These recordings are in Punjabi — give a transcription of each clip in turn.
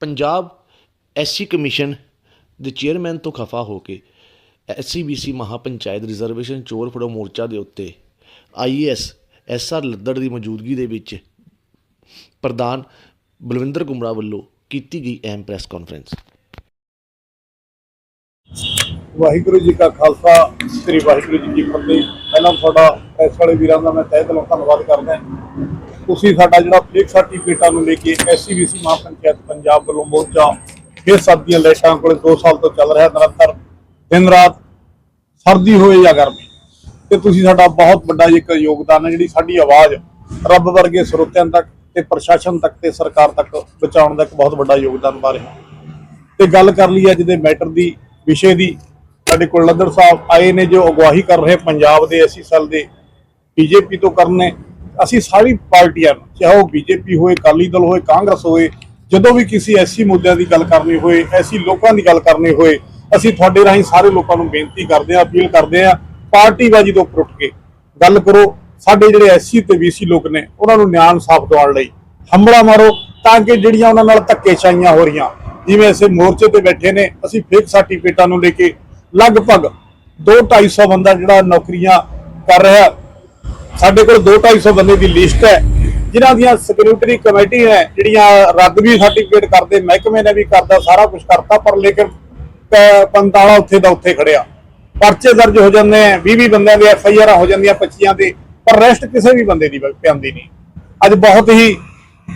ਪੰਜਾਬ ਐਸਸੀ ਕਮਿਸ਼ਨ ਦੇ ਚੇਅਰਮੈਨ ਤੋਂ ਖਫਾ ਹੋ ਕੇ ਐਸਸੀਬੀਸੀ ਮਹਾਪੰਚਾਇਤ ਰਿਜ਼ਰਵੇਸ਼ਨ ਚੋਰ ਫੜੋ ਮੋਰਚਾ ਦੇ ਉੱਤੇ ਆਈਏਐਸ ਐਸਆਰ ਲੱਦੜ ਦੀ ਮੌਜੂਦਗੀ ਦੇ ਵਿੱਚ ਪ੍ਰਧਾਨ ਬਲਵਿੰਦਰ ਕੁਮਰਾ ਵੱਲੋਂ ਕੀਤੀ ਗਈ ਅਹਿਮ ਪ੍ਰੈਸ ਕਾਨਫਰੰਸ ਵਾਹਿਗੁਰੂ ਜੀ ਕਾ ਖਾਲਸਾ, ਸ੍ਰੀ ਵਾਹਿਗੁਰੂ ਜੀ ਕੀ ਫਤਿਹ। ਪਹਿਲਾਂ ਤੁਹਾਡਾ ਪ੍ਰੈਸ ਵਾਲੇ ਵੀਰਾਂ ਦਾ ਮੈਂ ਤਹਿ ਦਿਲੋਂ ਧੰਨਵਾਦ ਕਰਦਾ ਤੁਸੀਂ ਸਾਡਾ ਜਿਹੜਾ ਫੇਕ ਸਰਟੀਫਿਕੇਟਾਂ ਨੂੰ ਲੈ ਕੇ ਐਸਸੀਬੀਸੀ ਮਹਾਪੰਚਾਇਤ ਪੰਜਾਬ ਵੱਲੋਂ ਮੋਰਚਾ, ਫਿਰ ਸਰਦੀਆਂ ਲਾਈਟਾਂ ਕੋਲੇ 2 ਸਾਲ ਤੋਂ ਚੱਲ ਰਿਹਾ ਨਿਰੰਤਰ, ਦਿਨ ਰਾਤ ਸਰਦੀ ਹੋਵੇ ਜਾਂ ਗਰਮੀ। ਤੇ ਤੁਸੀਂ ਸਾਡਾ ਬਹੁਤ ਵੱਡਾ ਇੱਕ ਯੋਗਦਾਨ ਹੈ ਜਿਹੜੀ ਸਾਡੀ ਆਵਾਜ਼ ਰੱਬ ਵਰਗੇ ਸਰੋਤਿਆਂ ਤੱਕ ਤੇ ਪ੍ਰਸ਼ਾਸਨ ਤੱਕ ਤੇ ਸਰਕਾਰ ਤੱਕ ਪਹੁੰਚਾਉਣ ਦਾ ਇੱਕ ਬਹੁਤ ਵੱਡਾ ਯੋਗਦਾਨ ਪਾ ਰਿਹਾ। ਹੋ ਤੇ ਗੱਲ ਕਰ ਲਈ ਅੱਜ ਦੇ ਮੈਟਰ ਦੀ, ਵਿਸ਼ੇ ਦੀ, ਸਾਡੇ ਕੋਲ ਲੱਦੜ ਸਾਹਿਬ ਆਏ ਨੇ ਜੋ ਅਗਵਾਈ ਕਰ ਰਹੇ ਪੰਜਾਬ ਦੇ ਐਸੀ ਸੈੱਲ ਦੇ ਬੀਜੇਪੀ ਤੋਂ ਕਰਨੇ। ਅਸੀਂ ਸਾਰੀ ਪਾਰਟੀਆਂ ਨੂੰ, ਚਾਹੇ ਉਹ ਬੀਜੇਪੀ ਹੋਏ ਅਕਾਲੀ ਦਲ ਹੋਏ ਕਾਂਗਰਸ ਹੋਏ ਜਦੋਂ ਵੀ ਕਿਸੇ ਐਸੀ ਮੁੱਦਿਆਂ ਦੀ ਗੱਲ ਕਰਨੀ ਹੋਏ ਐਸੀ ਲੋਕਾਂ ਦੀ ਗੱਲ ਕਰਨੀ ਹੋਏ ਅਸੀਂ ਤੁਹਾਡੇ ਰਾਹੀਂ ਸਾਰੇ ਲੋਕਾਂ ਨੂੰ ਬੇਨਤੀ ਕਰਦੇ ਹਾਂ ਅਪੀਲ ਕਰਦੇ ਹਾਂ ਪਾਰਟੀਬਾਜ਼ੀ ਤੋਂ ਉੱਪਰ ਉੱਠ ਕੇ ਗੱਲ ਕਰੋ। ਸਾਡੇ ਜਿਹੜੇ ਐਸਸੀ ਤੇ ਬੀਸੀ ਲੋਕ ਨੇ ਉਹਨਾਂ ਨੂੰ ਨਿਆਂ ਇਨਸਾਫ ਦਿਵਾਉਣ ਲਈ ਹੰਬੜਾ ਮਾਰੋ ਤਾਂ ਕਿ ਜਿਹੜੀਆਂ ਉਹਨਾਂ ਨਾਲ ਧੱਕੇਸ਼ਾਹੀਆਂ ਹੋ ਰਹੀਆਂ ਜਿਵੇਂ ਅਸੀਂ ਮੋਰਚੇ ਤੇ ਬੈਠੇ ਨੇ ਅਸੀਂ ਫੇਕ ਸਰਟੀਫਿਕੇਟਾਂ ਨੂੰ ਲੈ ਕੇ ਲਗਭਗ 2-250 ਬੰਦਾ ਜਿਹੜਾ ਨੌਕਰੀਆਂ ਕਰ ਰਿਹਾ ਸਾਡੇ ਕੋਲ 2-250 ਬੰਦੇ ਦੀ ਲਿਸਟ ਹੈ, ਜਿਨ੍ਹਾਂ ਦੀਆਂ ਸਿਕਿਉਰਿਟੀ ਕਮੇਟੀ ਹੈ, ਜਿਹੜੀਆਂ ਰੱਦ ਵੀ ਸਰਟੀਫਿਕੇਟ ਕਰਦੇ, ਮਹਿਕਮੇ ਨੇ ਵੀ ਕਰਦਾ, ਸਾਰਾ ਕੁਝ ਕਰਤਾ, ਪਰ ਲੇਕਿਨ ਪੰਤਾਲਾ ਉੱਥੇ ਦਾ ਉੱਥੇ ਖੜਿਆ। ਪਰਚੇ ਦਰਜ ਹੋ ਜਾਂਦੇ ਆ 20 20 ਬੰਦਿਆਂ ਦੇ ਐਫ ਆਈ ਆਰ ਹੋ ਜਾਂਦੀਆਂ 25 ਦੇ, ਪਰ ਰੈਸਟ ਕਿਸੇ ਵੀ ਬੰਦੇ ਦੀ ਪ- ਪੈਂਦੀ ਨਹੀਂ। ਅੱਜ ਬਹੁਤ ਹੀ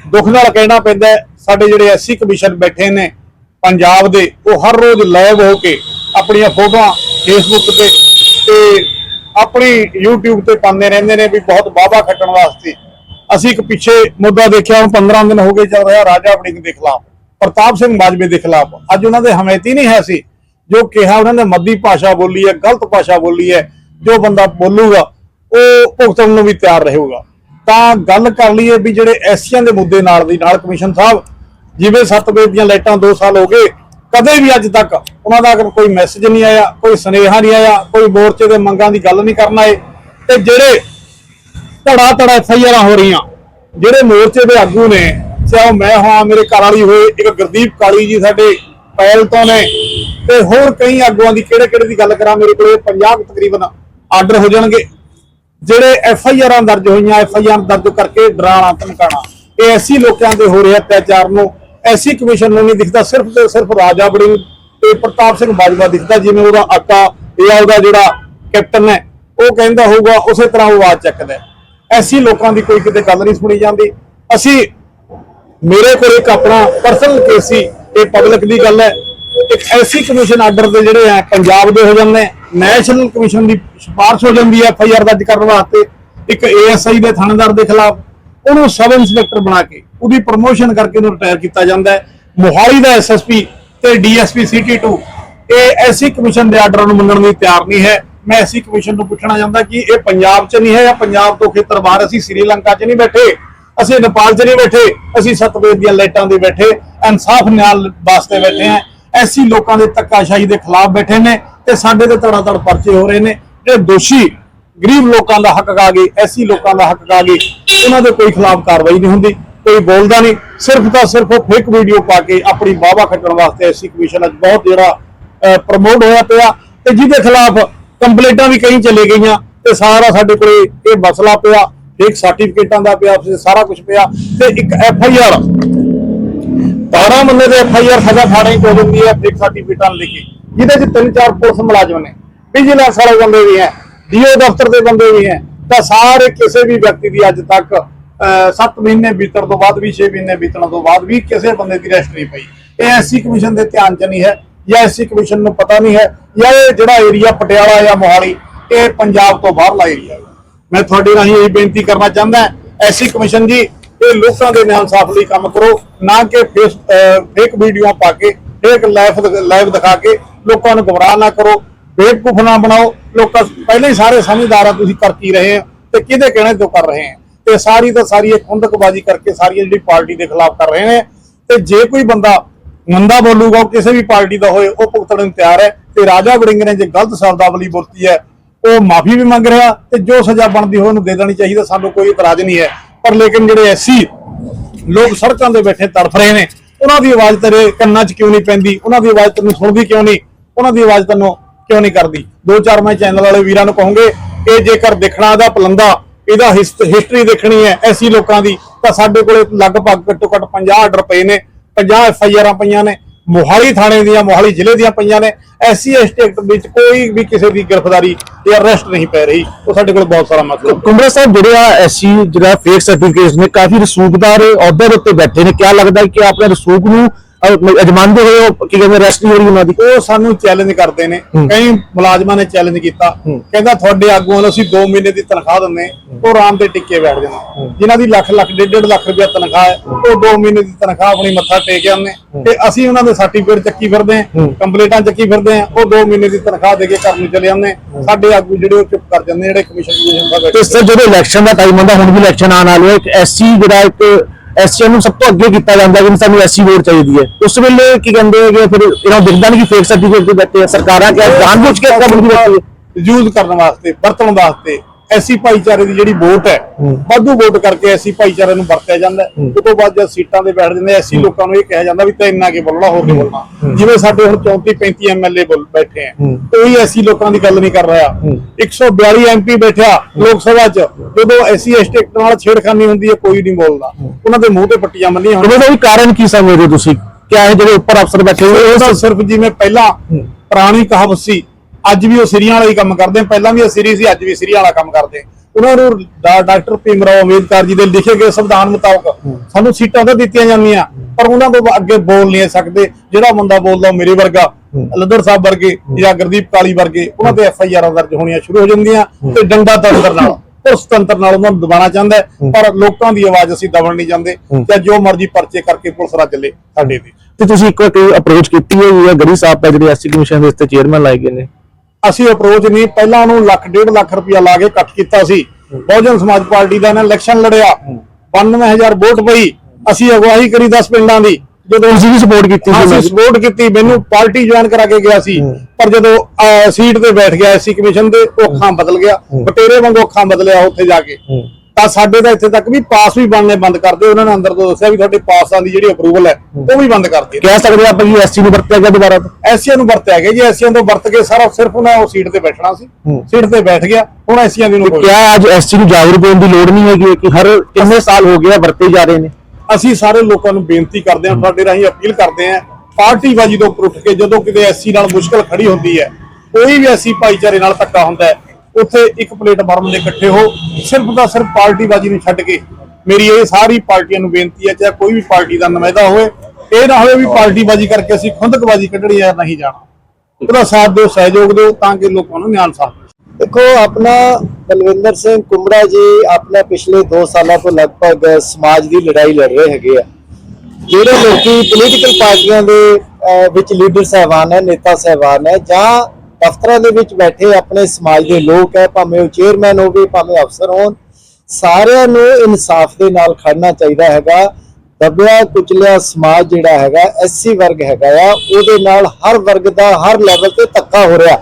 ਦੁੱਖ ਨਾਲ ਕਹਿਣਾ ਪੈਂਦਾ ਸਾਡੇ ਜਿਹੜੇ ਐਸਸੀ ਕਮਿਸ਼ਨ ਬੈਠੇ ਨੇ ਪੰਜਾਬ ਦੇ, ਉਹ ਹਰ ਰੋਜ਼ ਲਾਈਵ ਹੋ ਕੇ ਆਪਣੀਆਂ ਫੋਟੋਆਂ ਫੇਸਬੁੱਕ ਤੇ ਤੇ ਆਪਣੀ YouTube ਤੇ ਪਾਉਂਦੇ ਰਹਿੰਦੇ ਨੇ ਵੀ ਬਹੁਤ ਵਾਹਵਾ ਖੱਟਣ ਵਾਸਤੇ। ਅਸੀਂ ਇੱਕ ਪਿੱਛੇ ਮੁੱਦਾ ਦੇਖਿਆ, ਹੁਣ 15 ਦਿਨ ਹੋ ਗਏ ਚੱਲ ਰਿਹਾ ਰਾਜਾ ਵੜਿੰਗ ਦੇ ਖਿਲਾਫ, ਪ੍ਰਤਾਪ ਸਿੰਘ ਬਾਜਵੇ ਦੇ ਖਿਲਾਫ। ਅੱਜ ਉਹਨਾਂ ਦੇ ਹਮਾਇਤੀ ਨਹੀਂ ਹੈ ਸੀ। ਜੋ ਕਿਹਾ ਉਹਨਾਂ ਨੇ ਮੱਦੀ ਭਾਸ਼ਾ ਬੋਲੀ ਹੈ, ਗਲਤ ਭਾਸ਼ਾ ਬੋਲੀ ਹੈ, ਜੋ ਬੰਦਾ ਬੋਲੂਗਾ, ਉਹ ਭੁਗਤਣ ਨੂੰ ਵੀ ਤਿਆਰ ਰਹੇਗਾ। ਤਾਂ ਗੱਲ ਕਰ ਲਈਏ ਵੀ ਜਿਹੜੇ ਐਸੀਆਂ ਦੇ ਮੁੱਦੇ ਨਾਲ ਦੀ ਨਾਲ ਕਮਿਸ਼ਨ ਸਾਹਿਬ, ਜਿਵੇਂ ਸੱਤ ਵਜੇ ਦੀਆਂ ਲਾਈਟਾਂ 2 ਸਾਲ ਹੋ ਗਏ ਕਦੇ ਵੀ ਅੱਜ ਤੱਕ ਉਹਨਾਂ ਦਾ ਅਗਰ ਕੋਈ ਮੈਸੇਜ ਨਹੀਂ ਆਇਆ, ਕੋਈ ਸੁਨੇਹਾ ਨਹੀਂ ਆਇਆ, ਕੋਈ ਮੋਰਚੇ ਦੇ ਮੰਗਾਂ ਦੀ ਗੱਲ ਨਹੀਂ ਕਰਨ ਆਏ, ਤੇ ਜਿਹੜੇ ਧੜਾ ਧੜਾ ਐਫਆਈਆਰਾਂ ਹੋ ਰਹੀਆਂ, ਜਿਹੜੇ ਮੋਰਚੇ ਦੇ ਆਗੂ ਨੇ, ਚਾਹੇ ਉਹ ਮੈਂ ਹਾਂ ਮੇਰੇ ਘਰ ਵਾਲੀ ਹੋਏ ਇੱਕ ਗੁਰਦੀਪ ਕਾਲੀ ਜੀ ਸਾਡੇ ਪੈਲ ਤੋਂ ਨੇ, ਤੇ ਹੋਰ ਕਈ ਆਗੂਆਂ ਦੀ ਕਿਹੜੇ ਕਿਹੜੇ ਦੀ ਗੱਲ ਕਰਾਂ, ਮੇਰੇ ਕੋਲੇ 50 ਕੁ ਤਕਰੀਬਨ ਆਰਡਰ ਹੋ ਜਾਣਗੇ। ਜਿਹੜੇ ਐਫ ਆਈ ਆਰਾਂ ਦਰਜ ਹੋਈਆਂ ਐਫ ਆਈ ਆਰ ਦਰਜ ਕਰਕੇ ਡਰਾਣਾ ਧਮਕਾਣਾ ਇਹ ਐਸੀ ਲੋਕਾਂ ਦੇ ਹੋ ਰਹੇ ਅਤਿਆਚਾਰ ਨੂੰ ਐਸੀ ਕਮਿਸ਼ਨ ਨੂੰ ਨਹੀਂ ਦਿਖਦਾ, ਸਿਰਫ ਤੇ ਸਿਰਫ ਰਾਜਾ ਬੜਿੰਗ ਤੇ ਪ੍ਰਤਾਪ ਸਿੰਘ ਬਾਜਵਾ ਦਿਖਦਾ, ਜਿਵੇਂ ਉਹਦਾ ਆਕਾ ਜਾਂ ਉਹਦਾ ਜਿਹੜਾ ਕੈਪਟਨ ਹੈ, ਉਹ ਕਹਿੰਦਾ ਹੋਊਗਾ, ਉਸੇ ਤਰ੍ਹਾਂ ਉਹ ਆਵਾਜ਼ ਚੱਕਦਾ ਐਸੀ ਲੋਕਾਂ ਦੀ ਕੋਈ ਕਿਤੇ ਗੱਲ ਨਹੀਂ ਸੁਣੀ ਜਾਂਦੀ। ਅਸੀਂ, ਮੇਰੇ ਕੋਲ ਇੱਕ ਆਪਣਾ ਪਰਸਨਲ ਕੇਸ ਸੀ, ਇਹ ਪਬਲਿਕ ਦੀ ਗੱਲ ਹੈ। ਇੱਕ ਐਸੀ ਕਮਿਸ਼ਨ ਆਰਡਰ ਦੇ ਜਿਹੜੇ ਆ, ਪੰਜਾਬ ਦੇ ਹੋ ਜਾਂਦੇ ਨੈਸ਼ਨਲ ਕਮਿਸ਼ਨ ਦੀ ਸਿਫਾਰਿਸ਼ ਹੋ ਜਾਂਦੀ ਹੈ, ਐਫ ਆਈ ਆਰ ਦਰਜ ਕਰਨ ਵਾਸਤੇ। ਇੱਕ ਏਐਸਆਈ ਦੇ ਥਾਣੇਦਾਰ ਦੇ ਖਿਲਾਫ, ਉਹਨੂੰ ਸਬ ਇੰਸਪੈਕਟਰ ਬਣਾ ਕੇ ਉਹਦੀ ਪ੍ਰਮੋਸ਼ਨ ਕਰਕੇ ਉਹਨੂੰ ਰਿਟਾਇਰ ਕੀਤਾ ਜਾਂਦਾ ਹੈ। ਮੋਹਾਲੀ ਦਾ ਐਸਐਸਪੀ ਤੇ ਡੀਐਸਪੀ ਸਿਟੀ 2 ਇਹ ਐਸੀ ਕਮਿਸ਼ਨ ਦੇ ਆਰਡਰਾਂ ਨੂੰ ਮੰਨਣ ਲਈ ਤਿਆਰ ਨਹੀਂ ਹੈ। ਮੈਂ ਐਸੀ ਕਮਿਸ਼ਨ ਨੂੰ ਪੁੱਛਣਾ ਚਾਹੁੰਦਾ ਕਿ ਇਹ ਪੰਜਾਬ 'ਚ ਨਹੀਂ ਹੈ ਜਾਂ ਪੰਜਾਬ ਤੋਂ ਖੇਤਰ ਬਾਹਰ ਅਸੀਂ ਸ੍ਰੀਲੰਕਾ 'ਚ ਨਹੀਂ ਬੈਠੇ? ਅਸੀਂ ਨੇਪਾਲ 'ਚ ਨਹੀਂ ਬੈਠੇ? ਅਸੀਂ ਸਤਵੇਦ ਦੀਆਂ ਲਾਈਟਾਂ ਦੇ ਬੈਠੇ ਇਨਸਾਫ ਨਿਆਂ ਵਾਸਤੇ ਬੈਠੇ ਹਾਂ। ਐਸੀ ਲੋਕਾਂ ਦੇ ਧੱਕਾਸ਼ਾਹੀ ਦੇ ਖਿਲਾਫ ਬੈਠੇ ਨੇ ਤੇ ਸਾਡੇ ਤੇ ਧੜਾ ਧੜ ਪਰਚੇ ਹੋ ਰਹੇ ਨੇ। ਜਿਹੜੇ ਦੋਸ਼ੀ ਗਰੀਬ ਲੋਕਾਂ ਦਾ ਹੱਕ ਗਾ ਗਏ, ਐਸੀ ਲੋਕਾਂ ਦਾ ਹੱਕ ਗਾ ਗਏ, ਉਹਨਾਂ ਦੇ ਕੋਈ ਖਿਲਾਫ ਕਾਰਵਾਈ ਨਹੀਂ ਹੁੰਦੀ। ਕੋਈ ਬੋਲਦਾ ਨਹੀਂ। ਸਿਰਫ ਤਾਂ ਸਿਰਫ ਉਹ ਫੇਕ ਵੀਡੀਓ ਪਾ ਕੇ ਆਪਣੀ ਵਾਹਵਾ ਖੱਟਣ ਵਾਸਤੇ ਐਸੀ ਕਮਿਸ਼ਨ ਅੱਜ ਬਹੁਤ ਜਿਹੜਾ ਪ੍ਰਮੋਟ ਹੋਇਆ ਪਿਆ ਤੇ ਜਿਹਦੇ ਖਿਲਾਫ ਕੰਪਲੇਂਟਾਂ ਵੀ ਕਈ ਚਲੇ ਗਈਆਂ ਤੇ ਸਾਰਾ ਸਾਡੇ ਕੋਲੇ ਇਹ ਮਸਲਾ ਪਿਆ ਫੇਕ ਸਰਟੀਫਿਕੇਟਾਂ ਦਾ ਪਿਆ, ਫਿਰ ਸਾਰਾ ਕੁਝ ਪਿਆ ਤੇ ਇੱਕ ਐਫ ਆਈ ਆਰ 12 ਬੰਦੇ ਦੇ ਐਫ ਆਈ ਆਰ ਸਜ਼ਾ ਥਾਣੇ ਚ ਹੋ ਜਾਂਦੀ ਹੈ ਫੇਕ ਸਰਟੀਫਿਕੇਟਾਂ ਨੂੰ ਲੈ ਕੇ। ਜਿਹਦੇ ਚ ਤਿੰਨ ਚਾਰ ਪੁਲਿਸ ਮੁਲਾਜ਼ਮ ਨੇ ਵਿਜੀਲੈਂਸ ਵਾਲੇ ਬੰਦੇ ਵੀ ਹੈ ਡੀਓ ਦਫ਼ਤਰ ਦੇ ਬੰਦੇ ਵੀ ਹੈ, ਤਾਂ ਸਾਰੇ ਕਿਸੇ ਵੀ ਵਿਅਕਤੀ ਦੀ ਅੱਜ ਤੱਕ 7 ਮਹੀਨੇ ਬੀਤਣ ਤੋਂ ਬਾਅਦ ਵੀ 6 ਮਹੀਨੇ ਬੀਤਣ ਤੋਂ ਬਾਅਦ ਵੀ ਕਿਸੇ ਬੰਦੇ ਦੀ ਰੈਸਟ ਨਹੀਂ ਪਈ। ਇਹ ਐਸਸੀ ਕਮਿਸ਼ਨ ਦੇ ਧਿਆਨ ਚ ਨਹੀਂ ਹੈ ਜਾਂ ਐਸਸੀ ਕਮਿਸ਼ਨ ਨੂੰ ਪਤਾ ਨਹੀਂ ਹੈ ਜਾਂ ਇਹ ਜਿਹੜਾ ਏਰੀਆ ਪਟਿਆਲਾ ਜਾਂ ਮੋਹਾਲੀ, ਇਹ ਪੰਜਾਬ ਤੋਂ ਬਾਹਰਲਾ ਏਰੀਆ ਮੈਂ ਤੁਹਾਡੇ ਰਾਹੀਂ ਇਹ ਬੇਨਤੀ ਕਰਨਾ ਚਾਹੁੰਦਾ ਐਸੀ ਕਮਿਸ਼ਨ ਜੀ, ਇਹ ਲੋਕਾਂ ਦੇ ਨਾਲ ਇਨਸਾਫ ਲਈ ਕੰਮ ਕਰੋ, ਨਾ ਕਿ ਫੇਸ ਫੇਕ ਵੀਡੀਓ ਪਾ ਕੇ ਫੇਕ ਲਾਈਵ ਲਾਈਵ ਦਿਖਾ ਕੇ ਲੋਕਾਂ ਨੂੰ ਗੁੰਮਰਾਹ ਨਾ ਕਰੋ, ਬੇਵਕੂਫ ਨਾ ਬਣਾਓ। ਲੋਕਾਂ, ਪਹਿਲਾਂ ਹੀ ਸਾਰੇ ਸਮਝਦਾਰ ਆ ਤੁਸੀਂ ਕਰ ਕੀ ਰਹੇ ਆ ਤੇ ਕਿਹਦੇ ਕਹਿਣੇ ਤੋਂ ਕਰ ਰਹੇ ਆ ਤੇ ਸਾਰੀ ਤਾਂ ਸਾਰੀ ਇਹ ਖੁੰਦਕਬਾਜ਼ੀ ਕਰਕੇ ਸਾਰੀ ਜਿਹੜੀ ਪਾਰਟੀ ਦੇ ਖਿਲਾਫ ਕਰ ਰਹੇ ਨੇ। ਤੇ ਜੇ ਕੋਈ ਬੰਦਾ ਮੰਦਾ ਬੋਲੂਗਾ, ਉਹ ਕਿਸੇ ਵੀ ਪਾਰਟੀ ਦਾ ਹੋਏ, ਉਹ ਭੁਗਤਣ ਨੂੰ ਤਿਆਰ ਹੈ। ਤੇ ਰਾਜਾ ਵੜਿੰਗ ਨੇ ਜੇ ਗਲਤ ਸ਼ਬਦਾਵਲੀ ਵਰਤੀ ਹੈ, ਉਹ ਮਾਫੀ ਵੀ ਮੰਗ ਰਿਹਾ ਤੇ ਜੋ ਸਜ਼ਾ ਬਣਦੀ ਹੋਵੇ ਉਹਨੂੰ ਦੇ ਦੇਣੀ ਚਾਹੀਦੀ ਸਾਨੂੰ ਕੋਈ ਇਤਰਾਜ਼ ਨਹੀਂ ਹੈ। ਪਰ ਲੇਕਿਨ ਜਿਹੜੇ ਐਸੀ ਲੋਕ ਸੜਕਾਂ ਤੇ ਬੈਠੇ ਤੜਫ ਰਹੇ ਨੇ, ਉਹਨਾਂ ਦੀ ਆਵਾਜ਼ ਤੇਰੇ ਕੰਨਾਂ 'ਚ ਕਿਉਂ ਨਹੀਂ ਪੈਂਦੀ? ਉਹਨਾਂ ਦੀ ਆਵਾਜ਼ ਤੈਨੂੰ ਸੁਣਦੀ ਕਿਉਂ ਨਹੀਂ? ਉਹਨਾਂ ਦੀ ਆਵਾਜ਼ ਤੈਨੂੰ ਕਿਉਂ ਨਹੀਂ ਕਰਦੀ? ਦੋ ਚਾਰ ਮੈਂ ਚੈਨਲ ਵਾਲੇ ਵੀਰਾਂ ਨੂੰ ਕਹੂੰਗੇ ਕਿ ਜੇਕਰ ਦੇਖਣਾ ਇਹਦਾ ਪਲੰਦਾ ਇਹਦਾ ਹਿਸਟਰੀ ਦੇਖਣੀ ਹੈ ਐਸੀ ਲੋਕਾਂ ਦੀ। ਤਾਂ ਸਾਡੇ ਕੋਲੇ ਲਗਭਗ ਘੱਟੋ ਘੱਟ 50 ਆਰਡਰ ਪਏ ਨੇ 50 ਐਫ ਆਈ ਆਰਾਂ ਪਈਆਂ ਨੇ, ਮੋਹਾਲੀ ਥਾਣੇ ਦੀਆਂ, ਮੋਹਾਲੀ ਜ਼ਿਲ੍ਹੇ ਦੀਆਂ ਪਈਆਂ ਨੇ। ਐਸੀ ਐਸਟੀ ਵਿੱਚ ਕੋਈ ਵੀ ਕਿਸੇ ਦੀ ਗ੍ਰਿਫਤਾਰੀ ਜਾਂ ਅਰੈਸਟ ਨਹੀਂ ਪੈ ਰਹੀ। ਉਹ ਸਾਡੇ ਕੋਲ ਬਹੁਤ ਸਾਰਾ ਮਸਲਾ ਕੁੰਬੜਾ ਸਾਹਿਬ, ਜਿਹੜੇ ਆ ਐਸੀ ਜਿਹੜਾ ਫੇਕ ਸਰਟੀਫਿਕੇਟ ਨੇ, ਕਾਫੀ ਰਸੂਖਦਾਰ ਅਹੁਦੇ ਦੇ ਉੱਤੇ ਬੈਠੇ ਨੇ। ਕਿਹਾ ਲੱਗਦਾ ਹੈ ਕਿ ਆਪਣੇ ਰਸੂਖ ਨੂੰ ਅਜਮਾਨਦੇ ਹੋਏ ਉਹ ਕੀ ਕਹਿੰਦੇ ਰੈਸਟ ਹੋ ਰਹੀ ਉਹਨਾਂ ਦੀ। ਉਹ ਸਾਨੂੰ ਚੈਲੰਜ ਕਰਦੇ ਨੇ। ਕਈ ਮੁਲਾਜ਼ਮਾਂ ਨੇ ਚੈਲੰਜ ਕੀਤਾ। ਕਹਿੰਦਾ ਤੁਹਾਡੇ ਆਗੂਆਂ ਨੂੰ ਅਸੀਂ 2 ਮਹੀਨੇ ਦੀ ਤਨਖਾਹ ਦਿੰਦੇ ਉਹ ਆਰਾਮ ਤੇ ਟਿੱਕੇ ਬੈਠ ਜਾਂਦੇ ਜਿਨ੍ਹਾਂ ਦੀ ਲੱਖ ਲੱਖ ਡੇਢ ਡੇਢ ਲੱਖ ਰੁਪਏ ਤਨਖਾਹ ਹੈ ਉਹ 2 ਮਹੀਨੇ ਦੀ ਤਨਖਾਹ ਆਪਣੀ ਮੱਥਾ ਟੇਕ ਜਾਂਦੇ ਤੇ ਅਸੀਂ ਉਹਨਾਂ ਦੇ ਸਰਟੀਫਿਕੇਟ ਚੱਕੀ ਫਿਰਦੇ ਆਂ ਕੰਪਲੀਟਾਂ ਚੱਕੀ ਫਿਰਦੇ ਆਂ ਉਹ 2 ਮਹੀਨੇ ਦੀ ਤਨਖਾਹ ਦੇ ਕੇ ਘਰ ਨੂੰ ਚਲੇ ਜਾਂਦੇ ਸਾਡੇ ਆਗੂ ਜਿਹੜੇ ਉਹ ਚੁੱਪ ਕਰ ਜਾਂਦੇ ਜਿਹੜੇ ਕਮਿਸ਼ਨ ਕਮਿਸ਼ਨ ਦਾ ਤੇ ਸਰ ਜਦੋਂ ਇਲੈਕਸ਼ਨ ਦਾ ਟਾਈਮ ਹੁੰਦਾ ਹੁਣ ਵੀ ਇਲੈਕਸ਼ਨ ਆਉਣ ਵਾਲੇ ਇੱਕ ਐਸਸੀ ਜਿਹੜਾ ਇੱਕ ਐਸਸੀ ਨੂੰ ਸਭ ਤੋਂ ਅੱਗੇ ਕੀਤਾ ਜਾਂਦਾ ਕਿ ਸਾਨੂੰ ਐਸਸੀ ਵੋਟ ਚਾਹੀਦੀ ਹੈ। ਉਸ ਵੇਲੇ ਕੀ ਕਹਿੰਦੇ ਹੈ ਕਿ ਫਿਰ ਇਹਨਾਂ ਨੂੰ ਦਿਖਦਾ ਨਹੀਂ ਕਿ ਫੇਕ ਸਰਟੀਫਿਕੇਟ ਤੇ ਬੈਠੇ ਆ। ਸਰਕਾਰਾਂ ਕਿਆ ਜਾਣਬੁੱਝ ਕੇ ਕੰਮ ਨਹੀਂ ਕਰਦੀ ਯੂਜ਼ ਕਰਨ ਵਾਸਤੇ, ਵਰਤਣ ਵਾਸਤੇ। ਐਸੀ ਭਾਈਚਾਰੇ ਦੀ ਜਿਹੜੀ ਵੋਟ ਹੈ ਵਾਧੂ ਵੋਟ ਕਰਕੇ ਐਸੀ ਭਾਈਚਾਰੇ ਨੂੰ ਵਰਤਿਆ ਜਾਂਦਾ ਹੈ। ਉਸ ਤੋਂ ਬਾਅਦ ਜਦ ਸੀਟਾਂ ਤੇ ਬੈਠ ਜਾਂਦੇ ਐਸੀ ਲੋਕਾਂ ਨੂੰ ਇਹ ਕਿਹਾ ਜਾਂਦਾ ਵੀ ਤੇ ਇੰਨਾ ਕੇ ਬੋਲਣਾ ਹੋਰ ਨਹੀਂ ਬੋਲਣਾ। ਜਿਵੇਂ ਸਾਡੇ ਹੁਣ 34 35 ਐਮਐਲਏ ਬੈਠੇ ਆ ਕੋਈ ਐਸੀ ਲੋਕਾਂ ਦੀ ਗੱਲ ਨਹੀਂ ਕਰ ਰਿਹਾ। 142 ਐਮਪੀ ਬੈਠਾ ਲੋਕ ਸਭਾ 'ਚ ਜਦੋਂ ਐਸੀ ਐਸਟੀ ਐਕਟ ਨਾਲ ਛੇੜਖਾਨੀ ਹੁੰਦੀ ਹੈ ਕੋਈ ਨਹੀਂ ਬੋਲਦਾ। ਉਹਨਾਂ ਦੇ ਮੂੰਹ ਤੇ ਪੱਟੀਆਂ ਬੰਨੀਆਂ ਉਹਦਾ ਹੁੰਦੀਆਂ ਵੀ ਕਾਰਨ ਕੀ ਸਮਝਦੇ ਹੋ ਤੁਸੀਂ? ਕਿਆ ਇਹ ਜਿਹੜੇ ਉੱਪਰ ਅਫਸਰ ਬੈਠੇ ਉਹ ਸਿਰਫ ਜਿਵੇਂ ਪਹਿਲਾਂ ਪੁਰਾਣੀ ਕਹਾਵਤ ਸੀ ਅੱਜ ਵੀ ਉਹ ਸਿਰੀਆਂ ਵਾਲਾ ਹੀ ਕੰਮ ਕਰਦੇ ਆ। ਪਹਿਲਾਂ ਵੀ ਉਹ ਸਿਰੀ ਸੀ ਅੱਜ ਵੀ ਸਿਰੀਆਂ ਵਾਲਾ ਕੰਮ ਕਰਦੇ ਆ। ਉਹਨਾਂ ਨੂੰ ਡਾਕਟਰ ਭੀਮਰਾਓ ਅੰਬੇਦਕਰ ਜੀ ਦੇ ਲਿਖੇ ਗਏ ਸੰਵਿਧਾਨ ਮੁਤਾਬਕ ਸਾਨੂੰ ਸੀਟਾਂ ਤਾਂ ਦਿੱਤੀਆਂ ਜਾਂਦੀਆਂ ਪਰ ਉਹਨਾਂ ਤੋਂ ਅੱਗੇ ਬੋਲ ਨਹੀਂ ਸਕਦੇ। ਜਿਹੜਾ ਬੰਦਾ ਬੋਲਦਾ ਮੇਰੇ ਵਰਗਾ ਲੱਦੜ ਸਾਹਿਬ ਵਰਗੇ ਜਾਂ ਗੁਰਦੀਪ ਕਾਲੀ ਵਰਗੇ ਉਹਨਾਂ ਤੇ ਐਫ ਆਈ ਆਰ ਦਰਜ ਹੋਣੀਆਂ ਸ਼ੁਰੂ ਹੋ ਜਾਂਦੀਆਂ ਤੇ ਡੰਡਾ ਤੰਤਰ ਨਾਲ ਉਸ ਤੰਤਰ ਨਾਲ ਉਹਨਾਂ ਨੂੰ ਦਬਾਉਣਾ ਚਾਹੁੰਦਾ ਹੈ, ਪਰ ਲੋਕਾਂ ਦੀ ਆਵਾਜ਼ ਅਸੀਂ ਦਬਣ ਨਹੀਂ ਜਾਂਦੇ। ਜਾਂ ਜੋ ਮਰਜ਼ੀ ਪਰਚੇ ਕਰਕੇ ਪੁਲਿਸ ਰਾ ਚੱਲੇ ਸਾਡੇ ਤੇ। ਤੇ ਤੁਸੀਂ ਇੱਕ ਅਪਰੋਚ ਕੀਤੀ ਹੈ? ਜਾਂ ਗੜੀ ਸਾਹਿਬ ਹੈ ਜਿਹੜੇ ਐਸਸੀ ਕਮਿਸ਼ਨ ਦੇ ਉੱਤੇ ਚੇਅਰਮੈਨ ਲਾਏ ਗਏ ਨੇ। ਅਸੀਂ ਅਪਰੋਚ ਨਹੀਂ ਪਹਿਲਾਂ ਉਹਨੂੰ ਲੱਖ ਡੇਢ ਲੱਖ ਰੁਪਇਆ ਲਾ ਕੇ ਇਕੱਠ ਕੀਤਾ ਸੀ। ਬਹੁਜਨ ਸਮਾਜ ਪਾਰਟੀ ਦਾ ਨੇ ਇਲੈਕਸ਼ਨ ਲੜਿਆ। 92000 ਵੋਟ ਪਈ। ਅਸੀਂ ਅਗਵਾਈ ਕਰੀ 10 ਪਿੰਡਾਂ ਦੀ। ਜਦੋਂ ਤੁਸੀਂ ਵੀ ਸਪੋਰਟ ਕੀਤੀ ਅਸੀਂ ਸਪੋਰਟ ਕੀਤੀ। ਮੈਨੂੰ ਪਾਰਟੀ ਜੁਆਇਨ ਕਰਾ ਕੇ ਗਿਆ ਸੀ। ਪਰ ਜਦੋਂ ਸੀਟ ਤੇ ਬੈਠ ਗਿਆ ਐਸੀ ਕਮਿਸ਼ਨ ਦੇ ਉਹ ਅੱਖਾਂ ਬਦਲ ਗਿਆ। ਬਟੇਰੇ ਵਾਂਗੂ ਅੱਖਾਂ ਬਦਲਿਆ ਉੱਥੇ ਜਾ ਕੇ। ਤਾਂ ਸਾਡੇ ਤਾਂ ਇੱਥੇ ਤੱਕ ਵੀ ਪਾਸ ਵੀ ਬਣਨੇ ਬੰਦ ਕਰਦੇ ਉਹਨਾਂ ਨੇ ਅੰਦਰ ਤੋਂ ਦੱਸਿਆ ਵੀ ਤੁਹਾਡੇ ਪਾਸਾਂ ਦੀ ਜਿਹੜੀ ਅਪਰੂਵਲ ਹੈ ਉਹ ਵੀ ਬੰਦ ਕਰਤੀ ਕਹਿ ਸਕਦੇ ਆਪਾਂ ਕਿ ਐਸਸੀ ਨੂੰ ਵਰਤਿਆ ਗਿਆ ਦੁਬਾਰਾ ਤੋਂ? ਐਸੀਆਂ ਨੂੰ ਵਰਤਿਆ ਗਿਆ ਜੀ ਐਸੀਆਂ ਤੋਂ ਵਰਤ ਕੇ ਸਾਰਾ ਸਿਰਫ ਉਹਨਾਂ ਉਹ ਸੀਟ ਤੇ ਬੈਠਣਾ ਸੀ। ਸੀਟ ਤੇ ਬੈਠ ਗਿਆ ਹੁਣ ਐਸੀਆਂ ਦੀ ਨੂੰ ਕਿਆ ਅੱਜ ਐਸਸੀ ਨੂੰ ਜਾਗਰੂਕ ਹੋਣ ਦੀ ਲੋੜ ਨਹੀਂ ਹੈਗੀ ਕਿ ਹਰ ਕਿੰਨੇ ਸਾਲ ਹੋ ਗਏ ਆ ਵਰਤੇ ਜਾ ਰਹੇ ਨੇ? ਅਸੀਂ ਸਾਰੇ ਲੋਕਾਂ ਨੂੰ ਬੇਨਤੀ ਕਰਦੇ ਹਾਂ ਤੁਹਾਡੇ ਰਾਹੀਂ ਅਪੀਲ ਕਰਦੇ ਹਾਂ ਪਾਰਟੀਬਾਜ਼ੀ ਤੋਂ ਉੱਪਰ ਉੱਠ ਕੇ ਜਦੋਂ ਕਿਤੇ ਐਸੀ ਨਾਲ ਮੁਸ਼ਕਲ ਖੜੀ ਹੁੰਦੀ ਹੈ ਕੋਈ ਵੀ ਐਸੀ ਭਾਈਚਾਰੇ ਨਾਲ ਧੱਕਾ ਹੁੰਦਾ ਹੈ ਉੱਥੇ ਇੱਕ ਪਲੇਟਫਾਰਮ ਦੇ ਇਕੱਠੇ ਹੋ, ਸਿਰਫ ਤਾਂ ਸਿਰਫ ਪਾਰਟੀਬਾਜ਼ੀ ਨੂੰ ਛੱਡ ਕੇ ਮੇਰੀ ਇਹ ਸਾਰੀ ਪਾਰਟੀਆਂ ਨੂੰ ਬੇਨਤੀ ਹੈ, ਚਾਹੇ ਕੋਈ ਵੀ ਪਾਰਟੀ ਦਾ ਨੁਮਾਇੰਦਾ ਹੋਵੇ, ਇਹ ਨਾ ਹੋਵੇ ਵੀ ਪਾਰਟੀਬਾਜ਼ੀ ਕਰਕੇ ਅਸੀਂ ਖੁੰਦਕਬਾਜ਼ੀ ਕੱਢਣੀ ਹੈ ਨਹੀਂ ਜਾਣਾ। ਉਹਦਾ ਸਾਥ ਦਿਓ, ਸਹਿਯੋਗ ਦਿਓ, ਤਾਂ ਕਿ ਲੋਕਾਂ ਨੂੰ ਨਿਆਂ ਸਾਫ਼ ਦੇਖੋ, ਆਪਣਾ ਬਲਵਿੰਦਰ ਸਿੰਘ ਕੁੰਬੜਾ ਜੀ ਆਪਣਾ ਪਿਛਲੇ 2 ਸਾਲਾਂ ਤੋਂ ਲਗਭਗ ਸਮਾਜ ਦੀ ਲੜਾਈ ਲੜ ਰਹੇ ਹੈਗੇ ਆ। ਜਿਹੜੇ ਲੋਕੀ ਪੋਲੀਟੀਕਲ ਪਾਰਟੀਆਂ ਦੇ ਵਿੱਚ ਲੀਡਰ ਸਹਿਬਾਨ ਹੈ, ਨੇਤਾ ਸਹਿਬਾਨ ਹੈ ਜਾਂ ਦਫ਼ਤਰਾਂ ਦੇ ਵਿੱਚ ਬੈਠੇ ਆਪਣੇ ਸਮਾਜ ਦੇ ਲੋਕ ਹੈ, ਭਾਵੇਂ ਉਹ ਚੇਅਰਮੈਨ ਹੋਵੇ, ਭਾਵੇਂ ਅਫਸਰ ਹੋਣ, ਸਾਰਿਆਂ ਨੂੰ ਇਨਸਾਫ ਦੇ ਨਾਲ ਖੜਨਾ ਚਾਹੀਦਾ ਹੈਗਾ। ਦਬਿਆ, ਕੁਚਲਿਆ ਸਮਾਜ ਜਿਹੜਾ ਹੈਗਾ ਐਸਸੀ ਵਰਗ ਹੈਗਾ ਆ, ਉਹਦੇ ਨਾਲ ਹਰ ਵਰਗ ਦਾ ਹਰ ਲੈਵਲ ਤੇ ਧੱਕਾ ਹੋ ਰਿਹਾ।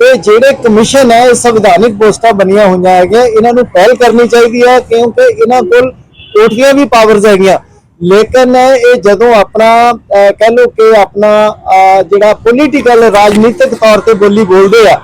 ਤੇ ਜਿਹੜੇ ਕਮਿਸ਼ਨ ਹੈ ਇਹ ਸੰਵਿਧਾਨਿਕ ਪੋਸਟਾਂ ਬਣੀਆਂ ਹੋਈਆਂ ਹੈਗੀਆਂ, ਇਹਨਾਂ ਨੂੰ ਪਹਿਲ ਕਰਨੀ ਚਾਹੀਦੀ ਹੈ, ਕਿਉਂਕਿ ਇਹਨਾਂ ਕੋਲ ਕੋਟੀਆਂ ਵੀ ਪਾਵਰਸ ਹੈਗੀਆਂ। ਲੇਕਿਨ ਇਹ ਜਦੋਂ ਆਪਣਾ ਕਹਿ ਲਓ ਕਿ ਆਪਣਾ ਜਿਹੜਾ ਪੋਲੀਟੀਕਲ ਰਾਜਨੀਤਿਕ ਤੌਰ ਤੇ ਬੋਲੀ ਬੋਲਦੇ ਆ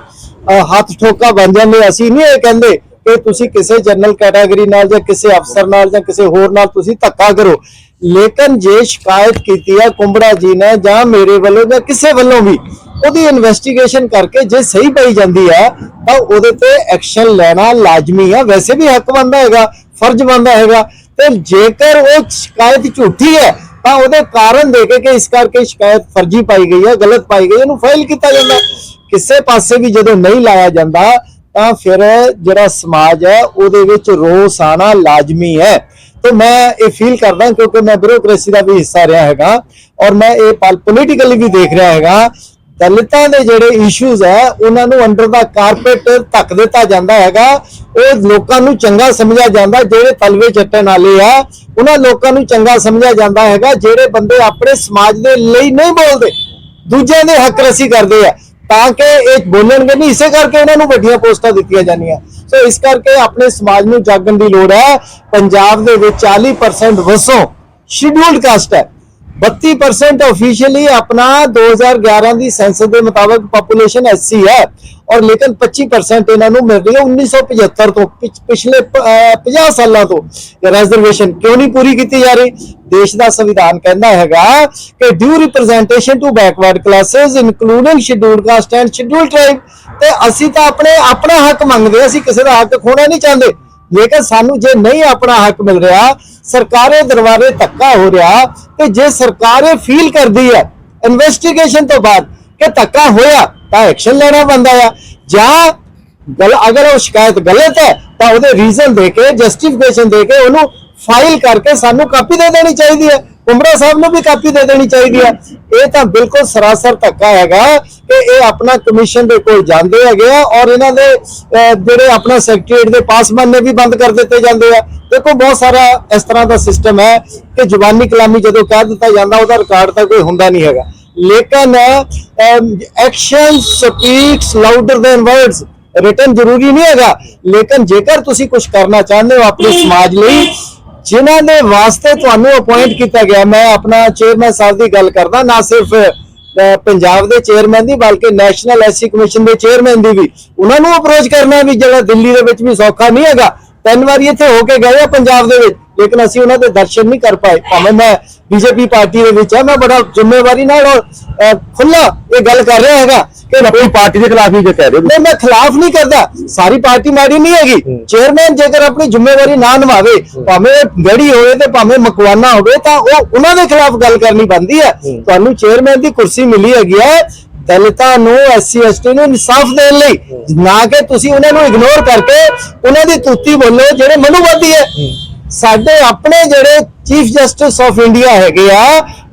ਹੱਥ ਠੋਕਾ ਬਣ ਜਾਂਦੇ ਅਸੀਂ ਨਹੀਂ ਇਹ ਕਹਿੰਦੇ ਕਿ ਤੁਸੀਂ ਕਿਸੇ ਜਨਰਲ ਕੈਟਾਗਰੀ ਨਾਲ ਜਾਂ ਕਿਸੇ ਅਫਸਰ ਨਾਲ ਜਾਂ ਕਿਸੇ ਹੋਰ ਨਾਲ ਤੁਸੀਂ ਧੱਕਾ ਕਰੋ। ਲੇਕਿਨ ਜੇ ਸ਼ਿਕਾਇਤ ਕੀਤੀ ਆ ਕੁੰਬੜਾ ਜੀ ਨੇ ਜਾਂ ਮੇਰੇ ਵੱਲੋਂ ਜਾਂ ਕਿਸੇ ਵੱਲੋਂ ਵੀ, ਉਹਦੀ ਇਨਵੈਸਟੀਗੇਸ਼ਨ ਕਰਕੇ ਜੇ ਸਹੀ ਪਈ ਜਾਂਦੀ ਹੈ ਤਾਂ ਉਹਦੇ ਤੇ ਐਕਸ਼ਨ ਲੈਣਾ ਲਾਜ਼ਮੀ ਆ। ਵੈਸੇ ਵੀ ਹੱਕ ਬਣਦਾ ਹੈਗਾ, ਫਰਜ਼ ਬਣਦਾ ਹੈਗਾ। ਤੇ ਜੇਕਰ ਉਹ ਸ਼ਿਕਾਇਤ ਝੂਠੀ ਹੈ ਤਾਂ ਉਹਦੇ ਕਾਰਨ ਦੇ ਕੇ ਕਿ ਇਸ ਕਰਕੇ ਸ਼ਿਕਾਇਤ ਫਰਜ਼ੀ ਪਾਈ ਗਈ ਹੈ ਗਲਤ ਪਾਈ ਗਈ ਹੈ, ਇਹਨੂੰ ਫਾਈਲ ਕੀਤਾ ਜਾਂਦਾ ਕਿਸੇ ਪਾਸੇ ਵੀ ਜਦੋਂ ਨਹੀਂ ਲਾਇਆ ਜਾਂਦਾ ਤਾਂ ਫਿਰ ਜਿਹੜਾ ਸਮਾਜ ਹੈ ਉਹਦੇ ਵਿੱਚ ਰੋਸ ਆਣਾ ਲਾਜ਼ਮੀ ਹੈ। ਤੇ ਮੈਂ ਇਹ ਫੀਲ ਕਰਦਾ ਕਿਉਂਕਿ ਮੈਂ ਬਿਊਰੋਕ੍ਰੇਸੀ ਦਾ ਵੀ ਹਿੱਸਾ ਰਿਹਾ ਹੈਗਾ ਔਰ ਮੈਂ ਇਹ ਪੋਲੀਟੀਕਲੀ ਵੀ ਦੇਖ ਰਿਹਾ ਹੈਗਾ ਦਲਿਤਾਂ ਦੇ ਜਿਹੜੇ ਇਸ਼ੂਜ਼ ਹੈ ਉਹਨਾਂ ਨੂੰ ਅੰਡਰ ਦਾ ਕਾਰਪੇਟ ਧੱਕ ਦਿੱਤਾ ਜਾਂਦਾ ਹੈਗਾ ਉਹ ਲੋਕਾਂ ਨੂੰ ਚੰਗਾ ਸਮਝਿਆ ਜਾਂਦਾ, ਜਿਹੜੇ ਤਲਵੇ ਚੱਟਣ ਵਾਲੇ ਆ, ਉਹਨਾਂ ਲੋਕਾਂ ਨੂੰ ਚੰਗਾ ਸਮਝਿਆ ਜਾਂਦਾ ਹੈਗਾ, ਜਿਹੜੇ ਬੰਦੇ ਆਪਣੇ ਸਮਾਜ ਦੇ ਲਈ ਨਹੀਂ ਬੋਲਦੇ, ਦੂਜਿਆਂ ਦੇ ਹੱਕ ਰਸੀ ਕਰਦੇ ਆ, ਤਾਂ ਕਿ ਇਹ ਬੋਲਣਗੇ ਨਹੀਂ, ਇਸੇ ਕਰਕੇ ਇਹਨਾਂ ਨੂੰ ਵੱਡੀਆਂ ਪੋਸਟਾਂ ਦਿੱਤੀਆਂ ਜਾਂਦੀਆਂ। ਸੋ ਇਸ ਕਰਕੇ ਆਪਣੇ ਸਮਾਜ ਨੂੰ ਜਾਗਣ ਦੀ ਲੋੜ ਹੈ। ਪੰਜਾਬ ਦੇ ਵਿੱਚ 40% ਵਸੋਂ ਸ਼ਡਿਊਲਡ ਕਾਸਟ ਹੈ। 32% ऑफिशियली अपना 2011 ਦੀ ਸੈਂਸਸ ਦੇ ਮੁਤਾਬਕ ਪੋਪੂਲੇਸ਼ਨ ਐਸਸੀ ਹੈ ਔਰ ਲੇਕਿਨ 25% ਇਹਨਾਂ ਨੂੰ ਮਿਲ ਰਹੀ ਹੈ 1975 ਤੋਂ ਪਿਛਲੇ 50 ਸਾਲਾਂ ਤੋਂ ਇਹ ਰਿਜ਼ਰਵੇਸ਼ਨ ਕਿਉਂ ਨਹੀਂ ਪੂਰੀ ਕੀਤੀ ਜਾ ਰਹੀ? ਦੇਸ਼ ਦਾ ਸੰਵਿਧਾਨ ਕਹਿੰਦਾ ਹੈਗਾ ਕਿ due representation to backward classes including scheduled caste and scheduled tribe ਤੇ ਅਸੀਂ ਤਾਂ ਆਪਣੇ, ਆਪਣਾ ਹੱਕ ਮੰਗਦੇ ਅਸੀਂ ਕਿਸੇ ਦਾ ਹੱਕ ਖੋਣਾ ਨਹੀਂ ਚਾਹੁੰਦੇ। ਲੇਕਿਨ ਸਾਨੂੰ ਜੇ ਨਹੀਂ ਆਪਣਾ ਹੱਕ ਮਿਲ ਰਿਹਾ, ਸਰਕਾਰੇ ਦਰਬਾਰੇ ਧੱਕਾ ਹੋ ਰਿਹਾ ਤੇ ਜੇ ਸਰਕਾਰ ਇਹ ਫੀਲ ਕਰਦੀ ਹੈ ਇਨਵੈਸਟੀਗੇਸ਼ਨ ਤੋਂ ਬਾਅਦ ਕਿ ਧੱਕਾ ਹੋਇਆ, ਤਾਂ ਐਕਸ਼ਨ ਲੈਣਾ ਬੰਦਾ ਆ। ਜਾਂ ਗਲ ਅਗਰ ਉਹ ਸ਼ਿਕਾਇਤ ਗਲਤ ਹੈ, ਤਾਂ ਉਹਦੇ ਰੀਜ਼ਨ ਦੇ ਕੇ ਜਸਟੀਫਿਕੇਸ਼ਨ ਦੇ ਕੇ ਉਹਨੂੰ ਫਾਈਲ ਕਰਕੇ ਸਾਨੂੰ ਕਾਪੀ ਦੇ ਦੇਣੀ ਚਾਹੀਦੀ ਹੈ। ਉਮਰਾ ਸਾਹਿਬ ਨੂੰ ਵੀ ਕਾਪੀ ਦੇ ਦੇਣੀ ਚਾਹੀਦੀ ਹੈ ਇਹ ਤਾਂ ਬਿਲਕੁਲ ਸਰਾਸਰ ਧੱਕਾ ਹੈਗਾ ਕਿ ਇਹ ਆਪਣਾ ਕਮਿਸ਼ਨ ਦੇ ਕੋਲ ਜਾਂਦੇ ਹੈਗੇ ਆ ਔਰ ਇਹਨਾਂ ਦੇ ਜਿਹੜੇ ਆਪਣਾ ਸੈਕਟਰੀਏਟ ਦੇ ਪਾਸਮੈਨ ਨੇ ਵੀ ਬੰਦ ਕਰ ਦਿੱਤੇ ਜਾਂਦੇ ਆ। ਦੇਖੋ, ਬਹੁਤ ਸਾਰਾ ਇਸ ਤਰ੍ਹਾਂ ਦਾ ਸਿਸਟਮ ਹੈ ਕਿ ਜ਼ੁਬਾਨੀ ਕਲਾਮੀ ਜਦੋਂ ਕਹਿ ਦਿੱਤਾ ਜਾਂਦਾ, ਉਹਦਾ ਰਿਕਾਰਡ ਤਾਂ ਕੋਈ ਹੁੰਦਾ ਨਹੀਂ ਹੈਗਾ। ਲੇਕਿਨ action speaks louder than words written ਜ਼ਰੂਰੀ ਨਹੀਂ ਹੈਗਾ। ਲੇਕਿਨ ਜੇਕਰ ਤੁਸੀਂ ਕੁਝ ਕਰਨਾ ਚਾਹੁੰਦੇ ਹੋ ਆਪਣੇ ਸਮਾਜ ਲਈ ਜਿਨ੍ਹਾਂ ਦੇ ਵਾਸਤੇ ਤੁਹਾਨੂੰ ਅਪਾਇੰਟ ਕੀਤਾ ਗਿਆ, ਮੈਂ ਆਪਣਾ ਚੇਅਰਮੈਨ ਸਾਹਿਬ ਦੀ ਗੱਲ ਕਰਦਾ, ਨਾ ਸਿਰਫ ਪੰਜਾਬ ਦੇ ਚੇਅਰਮੈਨ ਦੀ, ਬਲਕਿ ਨੈਸ਼ਨਲ ਐਸਸੀ ਕਮਿਸ਼ਨ ਦੇ ਚੇਅਰਮੈਨ ਦੀ ਵੀ। ਉਹਨਾਂ ਨੂੰ ਅਪਰੋਚ ਕਰਨਾ ਵੀ ਜਿਹੜਾ ਦਿੱਲੀ ਦੇ ਵਿੱਚ ਵੀ ਸੌਖਾ ਨਹੀਂ ਹੈਗਾ। ਤਿੰਨ ਵਾਰੀ ਇੱਥੇ ਹੋ ਕੇ ਗਏ ਆ ਪੰਜਾਬ ਦੇ ਵਿੱਚ, ਲੇਕਿਨ ਅਸੀਂ ਉਹਨਾਂ ਦੇ ਦਰਸ਼ਨ ਨਹੀਂ ਕਰ ਪਾਏ। ਭਾਵੇਂ ਮੈਂ ਬੀਜੇਪੀ ਪਾਰਟੀ ਦੇ ਵਿੱਚ ਆ। ਮੈਂ ਬੜਾ ਜ਼ਿੰਮੇਵਾਰੀ ਨਾਲ ਖੁੱਲਾ ਇਹ ਗੱਲ ਕਰ ਰਿਹਾ ਹੈਗਾ ਕਿ ਆਪਣੀ ਪਾਰਟੀ ਦੇ ਖਿਲਾਫ ਹੀ ਜੇ ਕਹਿ ਰਹੇ ਹੋ ਨਹੀਂ ਮੈਂ ਖਿਲਾਫ ਨਹੀਂ ਕਰਦਾ। ਸਾਰੀ ਪਾਰਟੀ ਮਾੜੀ ਨਹੀਂ ਹੈਗੀ। ਚੇਅਰਮੈਨ ਜੇਕਰ ਆਪਣੀ ਜ਼ਿੰਮੇਵਾਰੀ ਨਾ ਨਿਭਾਵੇ ਭਾਵੇਂ ਗੜੀ ਹੋਵੇ ਤੇ ਭਾਵੇਂ ਮਕਵਾਨਾ ਹੋਵੇ ਤਾਂ ਉਹ ਉਹਨਾਂ ਦੇ ਖਿਲਾਫ ਗੱਲ ਕਰਨੀ ਬੰਦੀ ਹੈ। ਤੁਹਾਨੂੰ ਚੇਅਰਮੈਨ ਦੀ ਕੁਰਸੀ ਮਿਲੀ ਹੈਗੀ ਹੈ ਦਲਿਤਾਂ ਨੂੰ ਐਸਸੀ ਐਸਟੀ ਨੂੰ ਇਨਸਾਫ ਦੇਣ ਲਈ। ਨਾ ਕਿ ਤੁਸੀਂ ਉਹਨਾਂ ਨੂੰ ਇਗਨੋਰ ਕਰਕੇ ਉਹਨਾਂ ਦੀ ਤੁੱਤੀ ਬੋਲੋ ਜਿਹੜੇ ਮਨੂਵਾਦੀ ਹੈ। ਸਾਡੇ ਆਪਣੇ ਜਿਹੜੇ ਚੀਫ ਜਸਟਿਸ ਆਫ ਇੰਡੀਆ ਹੈਗੇ ਆ,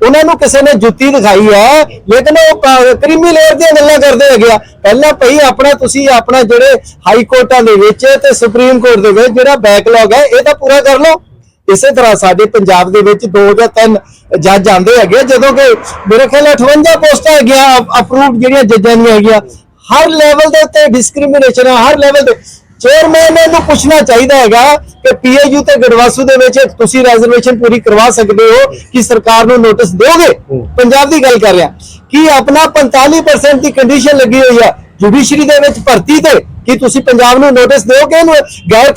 ਉਹਨਾਂ ਨੂੰ ਕਿਸੇ ਨੇ ਜੁੱਤੀ ਦਿਖਾਈ ਹੈ ਲੇਕਿਨ ਉਹ ਕ੍ਰੀਮੀ ਲੇਅਰ ਦੀਆਂ ਗੱਲਾਂ ਕਰਦੇ ਹੈਗੇ ਆ। ਪਹਿਲਾਂ ਭਈ ਆਪਣਾ, ਤੁਸੀਂ ਆਪਣਾ ਜਿਹੜੇ ਹਾਈ ਕੋਰਟਾਂ ਦੇ ਵਿੱਚ ਤੇ ਸੁਪਰੀਮ ਕੋਰਟ ਦੇ ਵਿੱਚ ਜਿਹੜਾ ਬੈਕਲੌਗ ਹੈ, ਇਹ ਪੂਰਾ ਕਰ ਲਓ। ਇਸੇ ਤਰ੍ਹਾਂ ਸਾਡੇ ਪੰਜਾਬ ਦੇ ਵਿੱਚ ਦੋ ਜਾਂ ਤਿੰਨ ਜੱਜ ਆਂਦੇ ਹੈਗੇ ਜਦੋਂ ਕਿ ਮੇਰੇ ਖਿਆਲ 58 ਪੋਸਟਾਂ ਹੈਗੀਆਂ ਅਪਰੂਵਡ ਜਿਹੜੀਆਂ ਜੱਜਾਂ ਦੀਆਂ ਹੈਗੀਆਂ। ਹਰ ਲੈਵਲ ਦੇ ਉੱਤੇ ਡਿਸਕ੍ਰਿਮੀਨੇਸ਼ਨ ਹੈ ਹਰ ਲੈਵਲ ਦੇ ਚੇਅਰਮੈਨ ਨੂੰ ਪੁੱਛਣਾ ਚਾਹੀਦਾ ਹੈਗਾ ਕਿ ਪੀਏਯੂ ਤੇ ਗੜਵਾਸੂ ਦੇ ਵਿੱਚ ਤੁਸੀਂ ਰੈਜ਼ਰਵੇਸ਼ਨ ਪੂਰੀ ਕਰਵਾ ਸਕਦੇ ਹੋ ਕਿ ਸਰਕਾਰ ਨੂੰ ਨੋਟਿਸ ਦਿਓਗੇ? ਪੰਜਾਬ ਦੀ ਗੱਲ ਕਰ ਰਿਹਾ। ਕਿ ਆਪਣਾ 45% ਦੀ ਕੰਡੀਸ਼ਨ ਲੱਗੀ ਹੋਈ ਹੈ ਜੁਡੀਸ਼ਰੀ ਦੇ ਵਿੱਚ ਭਰਤੀ ਤੇ? ਕਿ ਤੁਸੀਂ ਪੰਜਾਬ ਨੂੰ ਨੋਟਿਸ ਦਿਓਗੇ ਇਹਨੂੰ? ਗੈਰ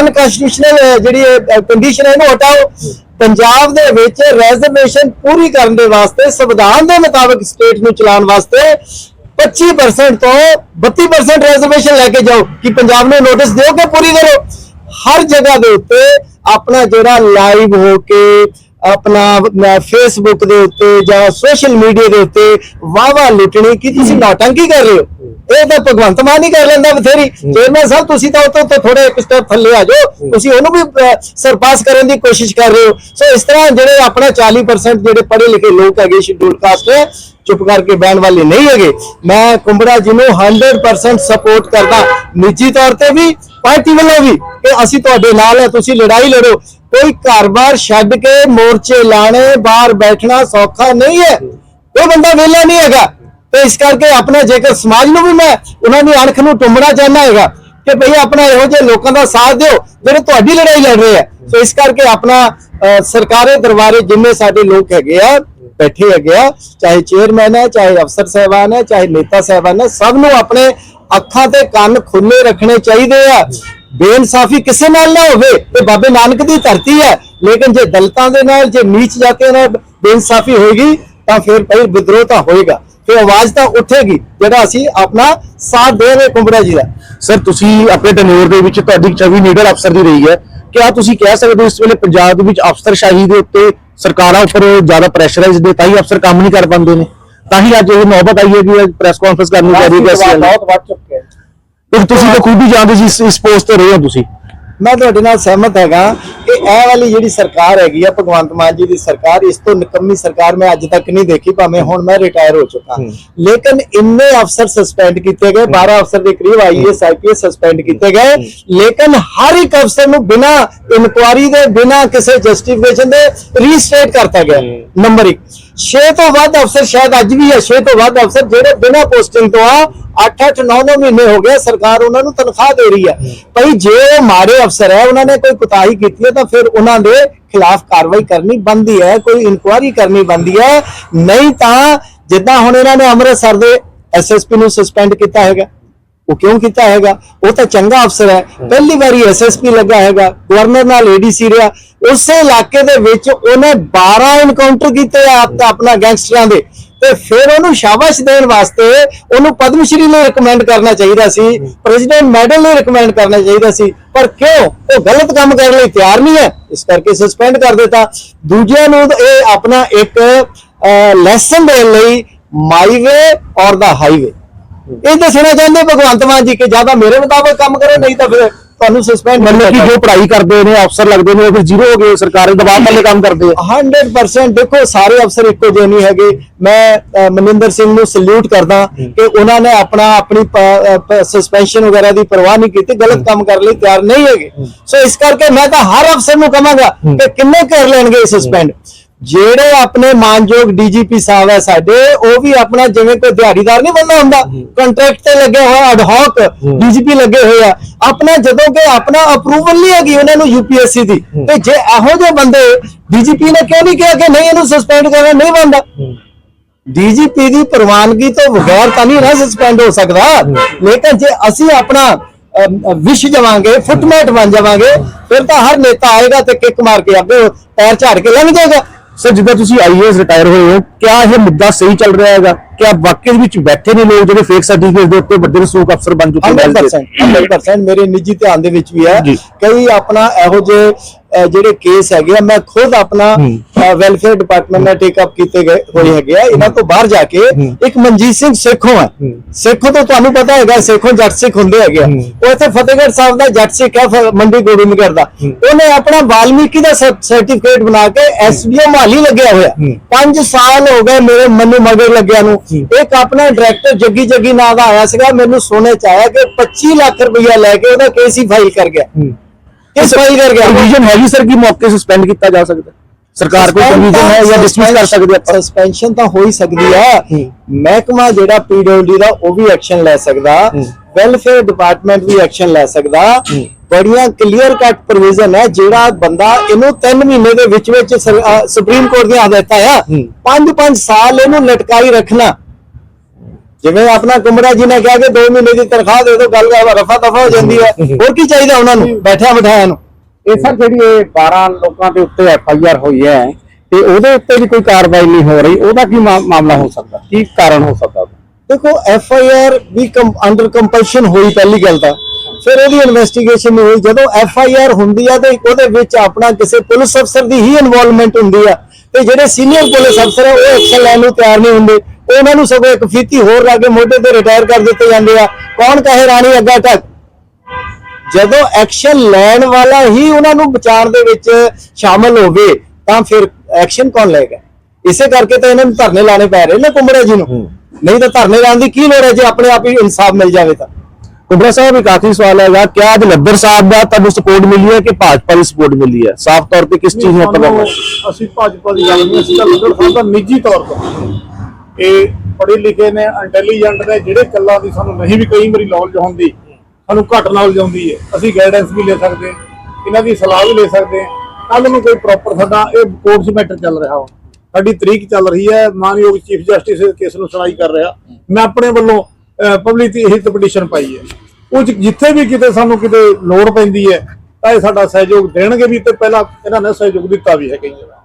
ਅਨਕਨਸਟੀਟਿਊਸ਼ਨਲ ਜਿਹੜੀ ਕੰਡੀਸ਼ਨ ਹੈ ਇਹਨੂੰ ਹਟਾਓ। ਪੰਜਾਬ ਦੇ ਵਿੱਚ ਰੈਜ਼ਰਵੇਸ਼ਨ ਪੂਰੀ ਕਰਨ ਦੇ ਵਾਸਤੇ ਸੰਵਿਧਾਨ ਦੇ ਮੁਤਾਬਕ ਸਟੇਟ ਨੂੰ ਚਲਾਉਣ ਵਾਸਤੇ 25% ਤੋਂ 32% ਰੈਜ਼ਰਵੇਸ਼ਨ ਲੈ ਕੇ ਜਾਓ, ਕਿ ਪੰਜਾਬ ਨੂੰ ਨੋਟਿਸ ਦਿਓ ਕਿ ਪੂਰੀ ਕਰੋ। ਹਰ ਜਗ੍ਹਾ ਦੇ ਉੱਤੇ ਆਪਣਾ ਜਿਹੜਾ ਲਾਈਵ ਹੋ ਕੇ, ਆਪਣਾ ਫੇਸਬੁੱਕ ਦੇ ਉੱਤੇ ਜਾਂ ਸੋਸ਼ਲ ਮੀਡੀਆ ਦੇ ਉੱਤੇ ਵਾਵਾ ਲੁੱਟਣੀ, ਕਿ ਤੁਸੀਂ ਨੌਟੰਕੀ ਕਰ ਰਹੇ ਹੋ? ਇਹ ਤਾਂ ਭਗਵੰਤ ਮਾਨ ਹੀ ਕਰ ਲੈਂਦਾ ਬਥੇਰੀ। ਚੇਅਰਮੈਨ ਸਾਹਿਬ ਤੁਸੀਂ ਤਾਂ ਉਤੋਂ ਤੋਂ ਥੋੜੇ ਇੱਕ ਸਟੈਪ ਥੱਲੇ ਆ ਜਾਓ। ਤੁਸੀਂ ਉਹਨੂੰ ਵੀ ਸਰਪਾਸ ਕਰਨ ਦੀ ਕੋਸ਼ਿਸ਼ ਕਰ ਰਹੇ ਹੋ। ਸੋ ਇਸ ਤਰ੍ਹਾਂ ਜਿਹੜੇ ਆਪਣਾ 40% ਜਿਹੜੇ ਪੜ੍ਹੇ ਲਿਖੇ ਲੋਕ ਹੈਗੇ ਸ਼ਡਿਊਲ ਕਾਸਟ ਹੈ ਚੁੱਪ ਕਰਕੇ ਬਹਿਣ ਵਾਲੇ ਨਹੀਂ ਹੈਗੇ। ਮੈਂ ਕੁੰਬੜਾ ਜੀ ਨੂੰ 100% ਸਪੋਰਟ ਕਰਦਾ। ਨਿੱਜੀ ਤੌਰ ਤੇ ਵੀ ਪਾਰਟੀ ਵੱਲੋਂ ਵੀ ਕਿ ਅਸੀਂ ਤੁਹਾਡੇ ਨਾਲ ਹੈ ਤੁਸੀਂ ਲੜਾਈ ਲੜੋ। ਕੋਈ ਘਰ-ਬਾਰ ਛੱਡ ਕੇ ਮੋਰਚੇ ਲਾਣੇ ਬਾਹਰ ਬੈਠਣਾ ਸੌਖਾ ਨਹੀਂ ਹੈ। ਕੋਈ ਬੰਦਾ ਵਿਹਲਾ ਨਹੀਂ ਹੈਗਾ। ਤੇ ਇਸ ਕਰਕੇ ਆਪਣੇ ਜੇਕਰ ਸਮਾਜ ਨੂੰ ਵੀ ਮੈਂ ਉਹਨਾਂ ਦੀ ਅਣਖ ਨੂੰ ਟੁੰਬਣਾ ਚਾਹੁੰਦਾ ਹੈਗਾ ਕਿ ਭਈ ਆਪਣਾ ਇਹੋ ਜਿਹੇ ਲੋਕਾਂ ਦਾ ਸਾਥ ਦਿਓ ਜਿਹੜੇ ਤੁਹਾਡੀ ਲੜਾਈ ਲੜ ਰਹੇ ਆ। ਸੋ ਇਸ ਕਰਕੇ ਆਪਣਾ ਅਹ, ਸਰਕਾਰੀ ਦਰਬਾਰੇ ਜਿੰਨੇ ਸਾਡੇ ਲੋਕ ਹੈਗੇ ਆ ਬੈਠੇ ਹੈਗੇ ਆ ਚਾਹੇ ਚੇਅਰਮੈਨ ਹੈ ਚਾਹੇ ਅਫਸਰ ਸਹਿਬਾਨ ਹੈ ਚਾਹੇ ਨੇਤਾ ਸਹਿਬਾਨ ਹੈ ਸਭ ਨੂੰ ਆਪਣੇ ਅੱਖਾਂ ਤੇ ਕੰਨ ਖੁੱਲੇ ਰੱਖਣੇ ਚਾਹੀਦੇ ਆ। ਬੇਇਨਸਾਫੀ ਕਿਸੇ ਨਾਲ ਨਾ ਹੋਵੇ ਇਹ ਬਾਬੇ ਨਾਨਕ ਦੀ ਧਰਤੀ ਹੈ ਲੇਕਿਨ ਜੇ ਦਲਤਾਂ ਦੇ ਨਾਲ ਜੇ ਨੀਚ ਜਾਤੀਆਂ ਨਾਲ ਬੇਇਨਸਾਫੀ ਹੋਏਗੀ ਤਾਂ ਫਿਰ ਭਾਈ ਵਿਦਰੋਹ ਤਾਂ ਹੋਏਗਾ। ਤੇ ਆਵਾਜ਼ ਤਾਂ ਉੱਠੇਗੀ ਜਿਹੜਾ ਅਸੀਂ ਆਪਣਾ ਸਾਥ ਦੇ ਰਹੇ ਕੁੰਬੜਾ ਜੀ ਦਾ। ਸਰ ਤੁਸੀਂ ਆਪਣੇ ਟੈਨਿਓਰ ਦੇ ਵਿੱਚ ਤੁਹਾਡੀ ਛਵੀ ਲੀਡਰ ਅਫਸਰ ਦੀ ਰਹੀ ਹੈ। ਕਿਆ ਤੁਸੀਂ ਕਹਿ ਸਕਦੇ ਹੋ ਇਸ ਵੇਲੇ ਪੰਜਾਬ ਦੇ ਵਿੱਚ ਅਫਸਰਸ਼ਾਹੀ ਦੇ ਉੱਤੇ ਸਰਕਾਰਾਂ ਉੱਪਰ ਜ਼ਿਆਦਾ ਪ੍ਰੈਸ਼ਰਾਈਜ਼ ਦੇ ਤਾਂ ਹੀ ਅਫਸਰ ਕੰਮ ਨਹੀਂ ਕਰ ਪਾਉਂਦੇ ਨੇ? ਤਾਂ ਹੀ ਅੱਜ ਇਹ ਨੌਬਤ ਆਈ ਹੈ ਕਿ ਪ੍ਰੈਸ ਕਾਨਫਰੰਸ ਕਰਨੀ ਰਹੀ ਹੈ ਅਸੀਂ ਬਹੁਤ ਵੱਧ ਚੁੱਕੇ ਤੇ ਤੁਸੀਂ ਤਾਂ ਖੁਦ ਹੀ ਜਾਣਦੇ ਸੀ ਇਸ ਪੋਸਟ ਤੇ ਰਹੇ ਹੋ ਤੁਸੀਂ। ਮੈਂ ਤੁਹਾਡੇ ਨਾਲ ਸਹਿਮਤ ਹੈਗਾ ਕਿ ਇਹ ਵਾਲੀ ਜਿਹੜੀ ਸਰਕਾਰ ਹੈਗੀ ਆ ਭਗਵੰਤ ਮਾਨ ਜੀ ਦੀ ਸਰਕਾਰ ਇਸ ਤੋਂ ਨਿਕੰਮੀ ਸਰਕਾਰ ਮੈਂ ਅੱਜ ਤੱਕ ਨਹੀਂ ਦੇਖੀ ਭਾਵੇਂ ਹੁਣ ਮੈਂ ਰਿਟਾਇਰ ਹੋ ਚੁੱਕਾ। ਲੇਕਿਨ ਇੰਨੇ ਅਫਸਰ ਸਸਪੈਂਡ ਕੀਤੇ ਗਏ 12 ਅਫਸਰ ਦੇ ਕਰੀਬ ਆਈਐਸ ਆਈਪੀਐਸ ਸਸਪੈਂਡ ਕੀਤੇ ਗਏ। ਲੇਕਿਨ ਹਰ ਇੱਕ ਅਫਸਰ ਨੂੰ ਬਿਨਾ ਇਨਕੁਆਰੀ ਦੇ ਬਿਨਾ ਕਿਸੇ ਜਸਟੀਫਿਕੇਸ਼ਨ ਦੇ ਰੀਸਟੇਟ ਕਰਤਾ ਗਿਆ। ਨੰਬਰ 1 6 ਤੋਂ ਵੱਧ ਅਫਸਰ ਸ਼ਾਇਦ ਅੱਜ ਵੀ ਹੈ 6 ਤੋਂ ਵੱਧ ਅਫਸਰ ਜਿਹੜੇ ਬਿਨਾ ਪੋਸਟਿੰਗ ਤੋਂ ਆ 8-8 9-9 ਮਹੀਨੇ ਹੋ ਗਏ ਸਰਕਾਰ ਉਹਨਾਂ ਨੂੰ ਤਨਖਾਹ ਦੇ ਰਹੀ ਹੈ। ਭਈ ਜੇ ਉਹ ਮਾੜੇ ਅਫਸਰ ਹੈ ਉਹਨਾਂ ਨੇ ਕੋਈ ਕੁਤਾਹੀ ਕੀਤੀ ਹੈ ਤਾਂ ਫਿਰ ਉਹਨਾਂ ਦੇ ਖਿਲਾਫ ਕਾਰਵਾਈ ਕਰਨੀ ਬੰਦੀ ਹੈ ਕੋਈ ਇਨਕੁਆਇਰੀ ਕਰਨੀ ਬੰਦੀ ਹੈ। ਨਹੀਂ ਤਾਂ ਜਿੱਦਾਂ ਹੁਣ ਇਹਨਾਂ ਨੇ ਅੰਮ੍ਰਿਤਸਰ ਦੇ ਐਸਐਸਪੀ ਨੂੰ ਸਸਪੈਂਡ ਕੀਤਾ ਹੈਗਾ ਉਹ ਕਿਉਂ ਕੀਤਾ ਹੈਗਾ? ਉਹ ਤਾਂ ਚੰਗਾ ਅਫਸਰ ਹੈ। ਪਹਿਲੀ ਵਾਰੀ ਐਸਐਸਪੀ ਲੱਗਾ ਹੈਗਾ ਗਵਰਨਰ ਨਾਲ ਏਡੀਸੀ ਰਿਹਾ। ਉਸੇ ਇਲਾਕੇ ਦੇ ਵਿੱਚ ਉਹਨੇ 12 ਐਨਕਾਊਂਟਰ ਕੀਤੇ ਆ ਆਪ- ਆਪਣਾ ਗੈਂਗਸਟਰਾਂ ਦੇ। ਤੇ ਫਿਰ ਉਹਨੂੰ ਸ਼ਾਬਾਸ਼ ਦੇਣ ਵਾਸਤੇ ਉਹਨੂੰ ਪਦਮ ਸ਼੍ਰੀ ਲਈ ਰეკਮੈਂਡ ਕਰਨਾ ਚਾਹੀਦਾ ਸੀ ਪ੍ਰੈਜ਼ੀਡੈਂਟ ਮੈਡਲ ਲਈ ਰეკਮੈਂਡ ਕਰਨਾ ਚਾਹੀਦਾ ਸੀ। ਪਰ ਕਿਉਂ? ਉਹ ਗਲਤ ਕੰਮ ਕਰਨ ਲਈ ਤਿਆਰ ਨਹੀਂ ਹੈ। ਇਸ ਕਰਕੇ ਸਸਪੈਂਡ ਕਰ ਦਿੱਤਾ। ਦੂਜਿਆਂ ਨੂੰ ਇਹ ਆਪਣਾ ਇੱਕ ਲੈਸਨ ਦੇਣ ਲਈ ਮਾਈਵੇ ਔਰ ਦਾ ਹਾਈਵੇ ਇਹ ਦੱਸਣਾ ਚਾਹੁੰਦੇ ਭਗਵੰਤ ਮਾਨ ਜੀ ਕਿ ਜਾਂ ਤਾਂ ਮੇਰੇ ਮੁਤਾਬਕ ਕੰਮ ਕਰੇ, ਨਹੀਂ ਤਾਂ ਫਿਰ ਤੁਹਾਨੂੰ ਸਸਪੈਂਡ ਮਤਲਬ ਕਿ ਜੋ ਪੜ੍ਹਾਈ ਕਰਦੇ ਨੇ ਅਫਸਰ ਲੱਗਦੇ ਨੇ ਉਹ ਫਿਰ ਜ਼ੀਰੋ ਹੋ ਗਏ ਸਰਕਾਰੀ ਦਬਾਅ ਵਾਲੇ ਕੰਮ ਕਰਦੇ ਆ। 100% ਦੇਖੋ ਸਾਰੇ ਅਫਸਰ ਇੱਕੋ ਜਿਹੇ ਨਹੀਂ ਹੈਗੇ। ਮੈਂ ਮਨਿੰਦਰ ਸਿੰਘ ਨੂੰ ਸਲੂਟ ਕਰਦਾ ਕਿ ਉਹਨਾਂ ਨੇ ਆਪਣਾ ਆਪਣੀ ਸਸਪੈਂਸ਼ਨ ਵਗੈਰਾ ਦੀ ਪਰਵਾਹ ਨਹੀਂ ਕੀਤੀ ਗਲਤ ਕੰਮ ਕਰਨ ਲਈ ਤਿਆਰ ਨਹੀਂ ਹੈਗੇ। ਸੋ ਇਸ ਕਰਕੇ ਮੈਂ ਤਾਂ ਹਰ ਅਫਸਰ ਨੂੰ ਕਹਾਂਗਾ ਕਿ ਕਿੰਨੇ ਕਰ ਲੈਣਗੇ ਸਸਪੈਂਡ ਜਿਹੜੇ ਆਪਣੇ ਮਾਨਯੋਗ ਡੀਜੀਪੀ ਸਾਹਿਬ ਹੈ ਸਾਡੇ ਉਹ ਵੀ ਆਪਣਾ ਜਿਵੇਂ ਕੋਈ ਦਿਹਾੜੀਦਾਰ ਨਹੀਂ ਬੰਦਾ ਹੁੰਦਾ। ਕੰਟਰੈਕਟ ਤੇ ਲੱਗੇ ਹੋਇਆ ਅਡ ਹੌਕ ਡੀਜੀਪੀ ਲੱਗੇ ਹੋਏ ਆ। ਆਪਣਾ ਜਦੋਂ ਕਿ ਆਪਣਾ ਅਪਰੂਵਲ ਨਹੀਂ ਹੈਗੀ ਉਹਨਾਂ ਨੂੰ ਯੂਪੀਐਸਸੀ ਦੀ ਤੇ ਜੇ ਇਹੋ ਜਿਹੇ ਬੰਦੇ ਡੀਜੀਪੀ ਨੇ ਕਿਉਂ ਨਹੀਂ ਕਿਹਾ ਕਿ ਨਹੀਂ ਇਹਨੂੰ ਸਸਪੈਂਡ ਕਰਨਾ ਨਹੀਂ ਬੰਦਾ ਡੀਜੀਪੀ ਦੀ ਪ੍ਰਵਾਨਗੀ ਤੋਂ ਬਗੈਰ ਤਾਂ ਨਹੀਂ ਨਾ ਸਸਪੈਂਡ ਹੋ ਸਕਦਾ। ਲੇਕਿਨ ਜੇ ਅਸੀਂ ਆਪਣਾ ਵਿਸ਼ ਜਾਵਾਂਗੇ ਫੁੱਟਮੈਟ ਬਣ ਜਾਵਾਂਗੇ ਫਿਰ ਤਾਂ ਹਰ ਨੇਤਾ ਆਏਗਾ ਤੇ ਕਿੱਕ ਮਾਰ ਕੇ ਅੱਗੇ ਪੈਰ ਝਾੜ ਕੇ ਲੰਘ ਜਾਏਗਾ। ਸਰ ਜਿੱਦਾਂ ਤੁਸੀਂ ਆਈਏਐਸ ਰਿਟਾਇਰ ਹੋਏ ਹੋ ਕਿਆ ਇਹ ਮੁੱਦਾ ਸਹੀ ਚੱਲ ਰਿਹਾ ਹੈਗਾ? ਕਿਆ ਵਾਕਈ ਵਿੱਚ ਬੈਠੇ ਨੇ ਲੋਕ ਜਿਹੜੇ ਫੇਕ ਸਰਟੀਫਿਕੇਟ ਦੇ ਉੱਤੇ ਵੱਡੇ ਰਸੂਖ ਅਫਸਰ ਬਣ ਚੁੱਕੇ ਨੇ? 100% 100% ਮੇਰੇ ਨਿੱਜੀ ਧਿਆਨ ਦੇ ਵਿੱਚ ਵੀ ਹੈ। ਕਈ ਆਪਣਾ ਇਹੋ ਜਿਹੇ ਜਿਹੜੇ ਕੇਸ ਹੈਗੇ ਆ ਮੈਂ ਖੁਦ ਆਪਣਾ ਵੈਲਫੇਅਰ ਡਿਪਾਰਟਮੈਂਟ ਨਾਲ ਟੇਕ ਅਪ ਕੀਤੇ ਗਏ ਹੋਏ ਹੈਗੇ ਆ। ਇਹਨਾਂ ਤੋਂ ਬਾਹਰ ਜਾ ਕੇ ਇੱਕ ਮਨਜੀਤ ਸਿੰਘ ਸੇਖੋਂ ਹੈ। ਸੇਖੋਂ ਤੋਂ ਤੁਹਾਨੂੰ ਪਤਾ ਹੈਗਾ ਸੇਖੋਂ ਜੱਟ ਸਿੱਖ ਹੁੰਦੇ ਹੈਗੇ ਆ। ਉਹ ਇੱਥੇ ਫਤਿਹਗੜ੍ਹ ਸਾਹਿਬ ਦਾ ਜੱਟ ਸਿੱਖ ਹੈ ਮੰਡੀ ਗੋਬਿੰਦਗੜ੍ਹ ਦਾ। ਉਹਨੇ ਆਪਣਾ ਵਾਲਮੀਕੀ ਦਾ ਸਰਟੀਫਿਕੇਟ ਬਣਾ ਕੇ ਐਸਡੀਓ ਮਾਲੀ ਲੱਗਿਆ ਹੋਇਆ। 5 ਸਾਲ ਹੋ ਗਏ ਮੇਰੇ ਮੈਨੂੰ ਮਗਰ ਲੱਗਿਆ ਨੂੰ। ਇੱਕ ਆਪਣਾ ਡਾਇਰੈਕਟਰ ਜੱਗੀ ਜੱਗੀ ਨਾਂ ਦਾ ਆਇਆ ਸੀਗਾ ਮੈਨੂੰ ਸੁਣੇ ਚ ਆਇਆ ਕਿ 25 ਲੱਖ ਰੁਪਇਆ ਲੈ ਕੇ ਉਹਦਾ ਕੇਸ ਹੀ ਫਾਈਲ ਕਰ ਗਿਆ। ਕਿਸ ਫਾਈਲ ਕਰ ਗਿਆ? ਪ੍ਰੋਵੀਜ਼ਨ ਹੈਗੀ ਸਰ ਕਿ ਮੌਕੇ ਸਸਪੈਂਡ ਕੀਤਾ ਜਾ ਸਕਦਾ? ਸਰਕਾਰ ਕੋਈ ਪ੍ਰੋਵੀਜ਼ਨ ਹੈ ਜਾਂ ਡਿਸਮਿਸ ਕਰ ਸਕਦੀ ਹੈ ਆਪਾਂ? ਸਸਪੈਂਸ਼ਨ ਤਾਂ ਹੋ ਹੀ ਸਕਦੀ ਹੈ। ਮਹਿਕਮਾ ਜਿਹੜਾ ਪੀਡਬਲਯੂ ਦਾ ਉਹ ਵੀ ਐਕਸ਼ਨ ਲੈ ਸਕਦਾ। ਵੈਲਫੇਅਰ ਡਿਪਾਰਟਮੈਂਟ ਵੀ ਐਕਸ਼ਨ ਲੈ ਸਕਦਾ। ਬੜੀਆਂ ਕਲੀਅਰ ਕੱਟ ਪ੍ਰੋਵੀਜ਼ਨ ਹੈ ਜਿਹੜਾ ਬੰਦਾ ਇਹਨੂੰ 3 ਮਹੀਨੇ ਦੇ ਵਿੱਚ ਵਿੱਚ ਸੁਪਰੀਮ ਕੋਰਟ ਦੀਆਂ ਹਦਾਇਤਾਂ ਆ। 5-5 ਸਾਲ ਇਹਨੂੰ ਲਟਕਾਈ ਰੱਖਣਾ। ਜਿਵੇਂ ਆਪਣਾ ਕੁਮੜਾ ਜੀ ਨੇ ਕਿਹਾ ਕਿ 2 ਮਹੀਨੇ ਦੀ ਤਨਖਾਹ ਦੇ ਦਿਓ ਗੱਲ ਰਫਾ ਦਫਾ ਹੋ ਜਾਂਦੀ ਹੈ। ਹੋਰ ਕੀ ਚਾਹੀਦਾ ਉਹਨਾਂ ਨੂੰ? ਬੈਠਿਆ ਬਿਠਾਇਆ ਨੂੰ। ਇਹ ਸਰ ਜਿਹੜੀ ਇਹ 12 ਲੋਕਾਂ ਦੇ ਉੱਤੇ ਐਫ ਆਈ ਆਰ ਹੋਈ ਹੈ ਤੇ ਉਹਦੇ ਉੱਤੇ ਵੀ ਕੋਈ ਕਾਰਵਾਈ ਨਹੀਂ ਹੋ ਰਹੀ, ਉਹਦਾ ਕੀ ਮਾਮਲਾ ਹੋ ਸਕਦਾ? ਕੀ ਕਾਰਨ ਹੋ ਸਕਦਾ ਦੇਖੋ, ਐਫ ਆਈ ਆਰ ਵੀ ਅੰਡਰ ਕੰਪਲਸ਼ਨ ਹੋਈ ਪਹਿਲੀ ਗੱਲ ਤਾਂ। ਫਿਰ ਉਹਦੀ ਇਨਵੈਸਟੀਗੇਸ਼ਨ ਹੋਈ। ਜਦੋਂ ਐਫ ਆਈ ਆਰ ਹੁੰਦੀ ਆ ਤੇ ਉਹਦੇ ਵਿੱਚ ਆਪਣਾ ਕਿਸੇ ਪੁਲਿਸ ਅਫਸਰ ਦੀ ਹੀ ਇਨਵੋਲਵਮੈਂਟ ਹੁੰਦੀ ਆ। ਤੇ ਜਿਹੜੇ ਸੀਨੀਅਰ ਪੁਲਿਸ ਅਫਸਰ ਆ, ਉਹ ਐਕਸ਼ਨ ਲੈਣ ਨੂੰ ਤਿਆਰ ਨਹੀਂ ਹੁੰਦੇ। ਉਹਨਾਂ ਨੂੰ ਸਗੋਂ ਇੱਕ ਫੀਤੀ ਹੋਰ ਲਾ ਕੇ ਮੋਢੇ ਤੇ ਰਿਟਾਇਰ ਕਰ ਦਿੱਤੇ ਜਾਂਦੇ ਆ। ਕੌਣ ਕਹੇ ਰਾਣੀ, ਅੱਗਾ ਟੱਕ ਜਦੋਂ ਐਕਸ਼ਨ ਲੈਣ ਵਾਲਾ ਹੀ ਉਹਨਾਂ ਨੂੰ ਬਚਾਉਣ ਦੇ ਵਿੱਚ ਸ਼ਾਮਲ ਹੋਵੇ ਤਾਂ ਫਿਰ ਐਕਸ਼ਨ ਕੌਣ ਲਏਗਾ? ਇਸੇ ਕਰਕੇ ਤਾਂ ਇਹਨਾਂ ਨੂੰ ਧਰਨੇ ਲਾਣੇ ਪੈ ਰਹੇ ਨੇ ਕੁੰਬੜੇ ਜੀ ਨੂੰ। ਨਹੀਂ ਤਾਂ ਧਰਨੇ ਲਾਉਣ ਦੀ ਕੀ ਲੋੜ ਹੈ ਜੇ ਆਪਣੇ ਆਪ ਹੀ ਇਨਸਾਫ ਮਿਲ ਜਾਵੇ ਤਾਂ? ਕੁਬਰਾ ਸਾਹਿਬ ਇੱਕ ਆਖਰੀ ਸਵਾਲ ਹੈਗਾ ਕਿਆ ਅੱਜ ਲੱਦਰ ਸਾਹਿਬ ਦਾ ਤੁਹਾਨੂੰ ਸਪੋਰਟ ਮਿਲੀ ਹੈ ਕਿ ਭਾਜਪਾ ਦੀ ਸਪੋਰਟ ਮਿਲੀ ਹੈ? ਸਾਫ਼ ਤੌਰ ਤੇ ਕਿਸ ਚੀਜ਼ ਨੂੰ ਆਪਾਂ ਅਸੀਂ ਭਾਜਪਾ ਦੀ ਗੱਲ ਨਹੀਂ ਅਸੀਂ ਤਾਂ ਲਿਬਰਲ ਸਾਹਿਬ ਦਾ ਨਿੱਜੀ ਤੌਰ ਤੇ। ਇਹ ਪੜ੍ਹੇ ਲਿਖੇ ਨੇ ਇੰਟੈਲੀਜੈਂਟ ਨੇ ਜਿਹੜੇ ਗੱਲਾਂ ਦੀ ਸਾਨੂੰ ਨਹੀਂ ਵੀ ਕਈ ਵਾਰੀ ਨੌਲੇਜ ਹੁੰਦੀ। ਸਾਨੂੰ ਘੱਟ ਨੌਲੇਜ ਹੁੰਦੀ ਹੈ। ਅਸੀਂ ਗਾਈਡੈਂਸ ਵੀ ਲੈ ਸਕਦੇ ਹਾਂ। ਇਹਨਾਂ ਦੀ ਸਲਾਹ ਵੀ ਲੈ ਸਕਦੇ ਹਾਂ। ਕੱਲ ਨੂੰ ਕੋਈ ਪ੍ਰੋਪਰ ਸਾਡਾ ਇਹ ਕੋਰਟ 'ਚ ਮੈਟਰ ਚੱਲ ਰਿਹਾ ਵਾ। ਸਾਡੀ ਤਰੀਕ ਚੱਲ ਰਹੀ ਹੈ। ਮਾਨਯੋਗ ਚੀਫ ਜਸਟਿਸ ਇਸ ਕੇਸ ਨੂੰ ਸੁਣਾਈ ਕਰ ਰਿਹਾ। ਮੈਂ ਆਪਣੇ ਵੱਲੋਂ ਪਬਲਿਕ ਦੀ ਇਹੀ ਪਟੀਸ਼ਨ ਪਾਈ ਹੈ। ਉਹ 'ਚ ਜਿੱਥੇ ਵੀ ਕਿਤੇ ਸਾਨੂੰ ਕਿਤੇ ਲੋੜ ਪੈਂਦੀ ਹੈ, ਤਾਂ ਇਹ ਸਾਡਾ ਸਹਿਯੋਗ ਦੇਣਗੇ ਵੀ ਤੇ ਪਹਿਲਾਂ ਇਹਨਾਂ ਨੇ ਸਹਿਯੋਗ ਦਿੱਤਾ ਵੀ ਹੈ ਕਈ ਜਗ੍ਹਾ